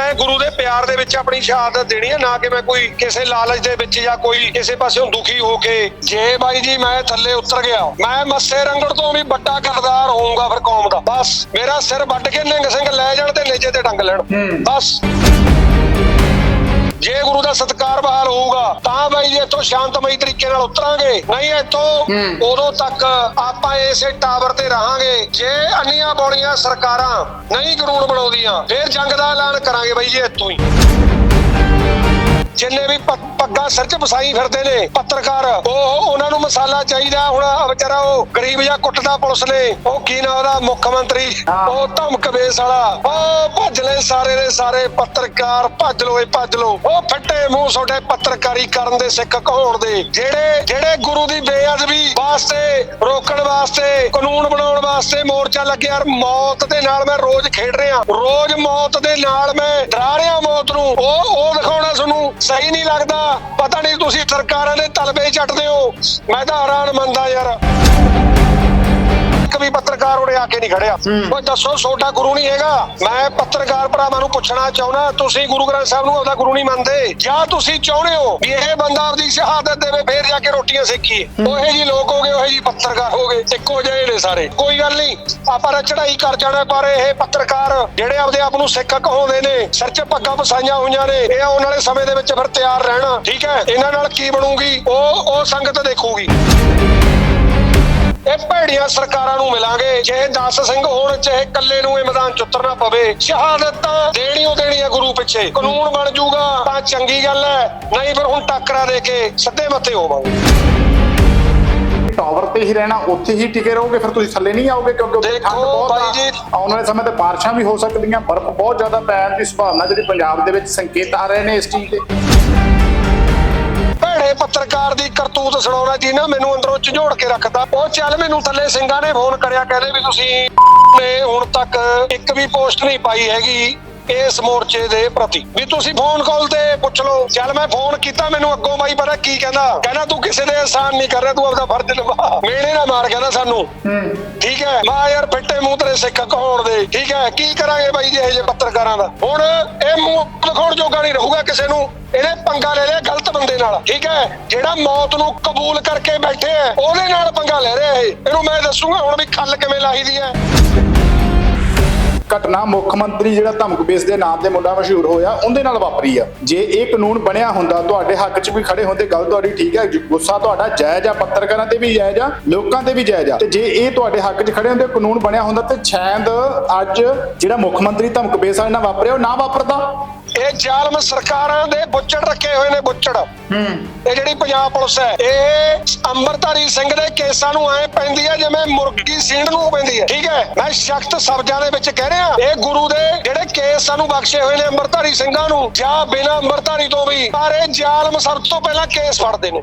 ਮੈਂ ਗੁਰੂ ਦੇ ਪਿਆਰ ਦੇ ਵਿੱਚ ਆਪਣੀ ਸ਼ਹਾਦਤ ਦੇਣੀ ਹੈ ਨਾ ਕਿ ਮੈਂ ਕੋਈ ਕਿਸੇ ਲਾਲਚ ਦੇ ਵਿੱਚ ਜਾਂ ਕੋਈ ਕਿਸੇ ਪਾਸਿਓਂ ਦੁਖੀ ਹੋ ਕੇ। ਜੇ ਬਾਈ ਜੀ ਮੈਂ ਥੱਲੇ ਉਤਰ ਗਿਆ ਮੈਂ ਮੱਸੇ ਰੰਗੜ ਤੋਂ ਵੀ ਵੱਡਾ ਕਰਦਾਰ ਹੋਊਂਗਾ ਫਿਰ ਕੌਮ ਦਾ। ਬਸ ਮੇਰਾ ਸਿਰ ਵੱਢ ਕੇ ਨਿੰਗ ਸਿੰਘ ਲੈ ਜਾਣ ਤੇ ਨੇਜੇ ਤੇ ਟੰਗ ਲੈਣ। ਬਸ। ਜੇ ਗੁਰੂ ਦਾ ਸਤਕਾਰ ਬਹਾਲ ਹੋਊਗਾ ਤਾਂ ਬਾਈ ਜੀ ਇੱਥੋਂ ਸ਼ਾਂਤਮਈ ਤਰੀਕੇ ਨਾਲ ਉਤਰਾਂਗੇ। ਨਹੀਂ ਇੱਥੋਂ ਉਦੋਂ ਤੱਕ ਆਪਾਂ ਇਸੇ ਟਾਵਰ ਤੇ ਰਹਾਂਗੇ। ਜੇ ਅੰਨੀਆਂ ਬੋਲੀਆਂ ਸਰਕਾਰਾਂ ਨਹੀਂ ਕਾਨੂੰਨ ਬਣਾਉਂਦੀਆਂ ਫਿਰ ਜੰਗ ਦਾ ਐਲਾਨ ਕਰਾਂਗੇ ਬਾਈ ਜੀ ਇੱਥੋਂ ਹੀ। ਜਿੰਨੇ ਵੀ ਪੱਗਾਂ ਸਿਰ 'ਚ ਵਸਾਈ ਫਿਰਦੇ ਨੇ ਪੱਤਰਕਾਰ ਉਹ ਉਹਨਾਂ ਨੂੰ ਮਸਾਲਾ ਚਾਹੀਦਾ। ਹੁਣ ਵਿਚਾਰਾ ਉਹ ਗਰੀਬ ਜਾਂ ਕੁੱਟਦਾ ਪੁਲਿਸ ਨੇ। ਉਹ ਕੀ ਨਾ ਉਹਦਾ? ਮੁੱਖ ਮੰਤਰੀ। ਉਹ ਧਮਕ ਬੇਸ ਵਾਲਾ। ਉਹ ਭੱਜ ਲੈ ਸਾਰੇ ਦੇ ਸਾਰੇ ਪੱਤਰਕਾਰ। ਭੱਜ ਲੋ ਏ ਭੱਜ ਲੋ ਉਹ ਫੱਟੇ ਮੂੰਹ ਤੁਹਾਡੇ ਪੱਤਰਕਾਰੀ ਕਰਨ ਦੇ ਸਿੱਖ ਕਹਾਉਣ ਦੇ। ਜਿਹੜੇ ਜਿਹੜੇ ਗੁਰੂ ਦੀ ਬੇਅਦਬੀ ਵਾਸਤੇ ਰੋਕਣ ਵਾਸਤੇ ਕਾਨੂੰਨ ਬਣਾਉਣ ਵਾਸਤੇ ਮੋਰਚਾ ਲੱਗਿਆ ਮੌਤ ਦੇ ਨਾਲ ਮੈਂ ਰੋਜ਼ ਖੇਡ ਰਿਹਾ। ਰੋਜ਼ ਮੌਤ ਦੇ ਨਾਲ ਮੈਂ ਡਰਾ ਰਿਹਾ ਮੌਤ ਨੂੰ। ਉਹ ਉਹ ਦਿਖਾਉਣਾ ਤੁਹਾਨੂੰ। ਸਹੀ ਨਹੀਂ ਲੱਗਦਾ। ਪਤਾ ਨਹੀਂ ਤੁਸੀਂ ਸਰਕਾਰਾਂ ਦੇ ਤਲਬੇ ਚੱਟਦੇ ਹੋ। ਮੈਂ ਤਾਂ ਹੈਰਾਨ ਮੰਨਦਾ ਯਾਰ। ਇੱਕ ਵੀ ਪੱਤਰਕਾਰ ਉਰੇ ਆ ਕੇ ਨਹੀਂ ਖੜਿਆ। ਉਹ ਦੱਸੋ ਛੋਟਾ ਗੁਰੂ ਨਹੀਂ ਹੈਗਾ। ਮੈਂ ਪੱਤਰਕਾਰ ਭਰਾਵਾਂ ਨੂੰ ਪੁੱਛਣਾ ਚਾਹੁੰਦਾ ਤੁਸੀਂ ਗੁਰੂ ਗ੍ਰੰਥ ਸਾਹਿਬ ਨੂੰ ਆਪਦਾ ਗੁਰੂ ਨਹੀਂ ਮੰਨਦੇ। ਜਾਂ ਤੁਸੀਂ ਚਾਹੁੰਦੇ ਹੋ ਵੀ ਇਹ ਬੰਦਾ ਆਪਦੀ ਸ਼ਹਾਦਤ ਦੇਵੇ ਫੇਰ ਜਾ ਕੇ ਰੋਟੀਆਂ ਸੇਕੀਏ। ਉਹੇ ਜੀ ਲੋਕ ਹੋਗੇ ਉਹੇ ਜੀ ਪੱਤਰਕਾਰ ਹੋਗੇ ਇੱਕੋ ਜਿਹੇ ਨੇ ਸਾਰੇ। ਕੋਈ ਗੱਲ ਨਹੀਂ ਆਪਾਂ ਚੜਾਈ ਕਰ ਜਾਣਾ ਪਰ ਇਹ ਪੱਤਰਕਾਰ ਜਿਹੜੇ ਆਪਦੇ ਆਪ ਨੂੰ ਸਿੱਖ ਕਹਾਉਂਦੇ ਨੇ ਸਿਰ 'ਚ ਪੱਗਾਂ ਵਸਾਈਆਂ ਹੋਈਆਂ ਨੇ ਇਹ ਆਉਣ ਵਾਲੇ ਸਮੇਂ ਦੇ ਵਿੱਚ ਫਿਰ ਤਿਆਰ ਰਹਿਣਾ ਠੀਕ ਹੈ? ਇਹਨਾਂ ਨਾਲ ਕੀ ਬਣੂਗੀ? ਉਹ ਉਹ ਸੰਗਤ ਦੇਖੂਗੀ। ਇਹ ਭੈੜੀਆਂ ਸਰਕਾਰਾਂ ਨੂੰ ਮਿਲਾਂਗੇ। ਚਾਹੇ 10 ਸਿੰਘ ਹੋਣ ਚਾਹੇ ਇਕੱਲੇ ਨੂੰ ਇਹ ਮੈਦਾਨ ਚ ਉਤਰਨਾ ਪਵੇ। ਸ਼ਹਾਦਤ ਤਾਂ ਦੇਣੀ ਓ ਦੇਣੀ ਹੈ ਗੁਰੂ ਪਿੱਛੇ। ਕਾਨੂੰਨ ਬਣ ਜਾਊਗਾ ਤਾਂ ਚੰਗੀ ਗੱਲ ਹੈ। ਨਹੀਂ ਫਿਰ ਹੁਣ ਟੱਕਰਾ ਦੇ ਕੇ ਸਿੱਧੇ ਮੱਥੇ ਹੋਵਾਂਗੇ। ਟਾਵਰ ਤੇ ਹੀ ਰਹਿਣਾ ਉੱਥੇ ਹੀ ਟਿਕੇ ਰਹੋਗੇ ਫਿਰ ਤੁਸੀਂ ਥੱਲੇ ਨਹੀਂ ਆਓਗੇ ਕਿਉਂਕਿ ਉੱਥੇ ਠੰਡ ਬਹੁਤ ਆ। ਜੀ। ਆਉਣ ਵਾਲੇ ਸਮੇਂ ਤੇ ਬਾਰਿਸ਼ਾਂ ਵੀ ਹੋ ਸਕਦੀਆਂ ਬਰਫ਼ ਬਹੁਤ ਜ਼ਿਆਦਾ ਪੈਣ ਦੀ ਸੰਭਾਵਨਾ ਜਿਹੜੀ ਪੰਜਾਬ ਦੇ ਵਿੱਚ ਸੰਕੇਤ ਆ ਰਹੇ ਨੇ ਇਸ ਚੀਜ਼ ਦੇ। ਭੈੜੇ ਪੱਤਰਕਾਰ ਦੀ ਕਰਤੂਤ ਸੁਣਾਉਣਾ ਜੀ ਨਾ, ਮੈਨੂੰ ਅੰਦਰੋਂ ਝੰਜੋੜ ਕੇ ਰੱਖਦਾ। ਉਹ ਚੱਲ ਮੈਨੂੰ ਥੱਲੇ ਸਿੰਘਾਂ ਨੇ ਫੋਨ ਕਰਿਆ, ਕਹਿੰਦੇ ਵੀ ਤੁਸੀਂ ਨੇ ਹੁਣ ਤੱਕ ਇੱਕ ਵੀ ਪੋਸਟ ਨਹੀਂ ਪਾਈ ਹੈਗੀ। ਇਸ ਮੋਰਚੇ ਦੇ ਪ੍ਰਤੀ। ਵੀ ਤੁਸੀਂ ਫੋਨ ਕਾਲ ਤੇ ਪੁੱਛ ਲਓ। ਚੱਲ ਮੈਂ ਫੋਨ ਕੀਤਾ ਮੈਨੂੰ ਅੱਗੋਂ ਬਾਈ ਪਤਾ ਕੀ ਕਹਿੰਦਾ। ਕਹਿੰਦਾ ਤੂੰ ਕਿਸੇ ਦੇ ਅਹਿਸਾਨ ਨਹੀਂ ਕਰ ਰਿਹਾ ਤੂੰ ਆਪਦਾ ਫਰਜ਼ ਨਿਭਾ। ਮੇਨੇ ਨਾ ਮਾਰ ਕਹਿੰਦਾ ਸਾਨੂੰ। ਠੀਕ ਹੈ? ਮਾ ਯਾਰ ਫਿੱਟੇ ਮੂੰਹ ਤੇਰੇ ਸਿੱਖ ਕਹਾਉਣ ਦੇ। ਠੀਕ ਹੈ? ਕੀ ਕਰਾਂਗੇ ਬਾਈ ਜੀ ਇਹ ਜਿਹੇ ਪੱਤਰਕਾਰਾਂ ਦਾ? ਹੁਣ ਇਹ ਮੂੰਹ ਦਿਖਾਉਣ ਜੋਗਾ ਨਹੀਂ ਰਹੂਗਾ ਕਿਸੇ ਨੂੰ। ਇਹਨੇ ਪੰਗਾ ਲੈ ਲਿਆ ਗਲਤ ਬੰਦੇ ਨਾਲ। ਠੀਕ ਹੈ? ਜਿਹੜਾ ਮੌਤ ਨੂੰ ਕਬੂਲ ਕਰਕੇ ਬੈਠੇ ਹੈ ਉਹਦੇ ਨਾਲ ਪੰਗਾ ਲੈ ਰਿਹਾ ਇਹ। ਇਹਨੂੰ ਮੈਂ ਦੱਸੂਗਾ ਹੁਣ ਵੀ ਖੱਲ ਕਿਵੇਂ ਲਾਹੀ ਦੀ ਹੈ। ਘਟਨਾ ਮੁੱਖ ਮੰਤਰੀ ਜਿਹੜਾ ਧਮਕ ਬੇਸ ਦੇ ਨਾਮ ਤੇ ਮੁੰਡਾ ਮਸ਼ਹੂਰ ਹੋਇਆ, ਉਹਦੇ ਨਾਲ ਵਾਪਰੀ ਆ। ਜੇ ਇਹ ਕਾਨੂੰਨ ਬਣਿਆ ਹੁੰਦਾ, ਤੁਹਾਡੇ ਹੱਕ 'ਚ ਵੀ ਖੜੇ ਹੁੰਦੇ, ਗੱਲ ਤੁਹਾਡੀ ਠੀਕ ਹੈ ਗੁੱਸਾ ਤੁਹਾਡਾ ਜਾਇਜ਼ ਆ, ਪੱਤਰਕਾਰਾਂ ਤੇ ਵੀ ਜਾਇਜ਼ ਆ, ਲੋਕਾਂ ਤੇ ਵੀ ਜਾਇਜ਼ ਆ। ਤੇ ਜੇ ਇਹ ਤੁਹਾਡੇ ਹੱਕ 'ਚ ਖੜੇ ਹੁੰਦੇ, ਕਾਨੂੰਨ ਬਣਿਆ ਹੁੰਦਾ, ਤੇ ਸ਼ਾਇਦ ਅੱਜ ਜਿਹੜਾ ਮੁੱਖ ਮੰਤਰੀ ਧਮਕ ਬੇਸ ਵਾਲੇ ਨਾਲ ਵਾਪਰਿਆ, ਉਹ ਨਾ ਵਾਪਰਦਾ। ਇਹ ਜ਼ਾਲਮ ਸਰਕਾਰਾਂ ਦੇ ਬੁੱਚੜ ਰੱਖੇ ਹੋਏ ਨੇ ਬੁੱਚੜ। ਇਹ ਜਿਹੜੀ ਪੰਜਾਬ ਪੁਲਿਸ ਹੈ ਇਹ ਅੰਮ੍ਰਿਤਧਾਰੀ ਸਿੰਘ ਦੇ ਕੇਸਾਂ ਨੂੰ ਐ ਪੈਂਦੀ ਹੈ ਜਿਵੇਂ ਮੁਰਗੀ ਸੀਣ ਨੂੰ ਪੈਂਦੀ ਹੈ। ਠੀਕ ਹੈ? ਮੈਂ ਸਖਤ ਸ਼ਬਦਾਂ ਦੇ ਵਿੱਚ ਕਹਿ ਰਿਹਾ ਇਹ ਗੁਰੂ ਦੇ ਜਿਹੜੇ ਕੇਸ ਸਾਨੂੰ ਬਖਸ਼ੇ ਹੋਏ ਨੇ ਅੰਮ੍ਰਿਤਧਾਰੀ ਸਿੰਘਾਂ ਨੂੰ ਜਾਂ ਬਿਨਾਂ ਅੰਮ੍ਰਿਤਧਾਰੀ ਤੋਂ ਵੀ ਪਰ ਇਹ ਜ਼ਾਲਮ ਸਭ ਤੋਂ ਪਹਿਲਾਂ ਕੇਸ ਫੜਦੇ ਨੇ।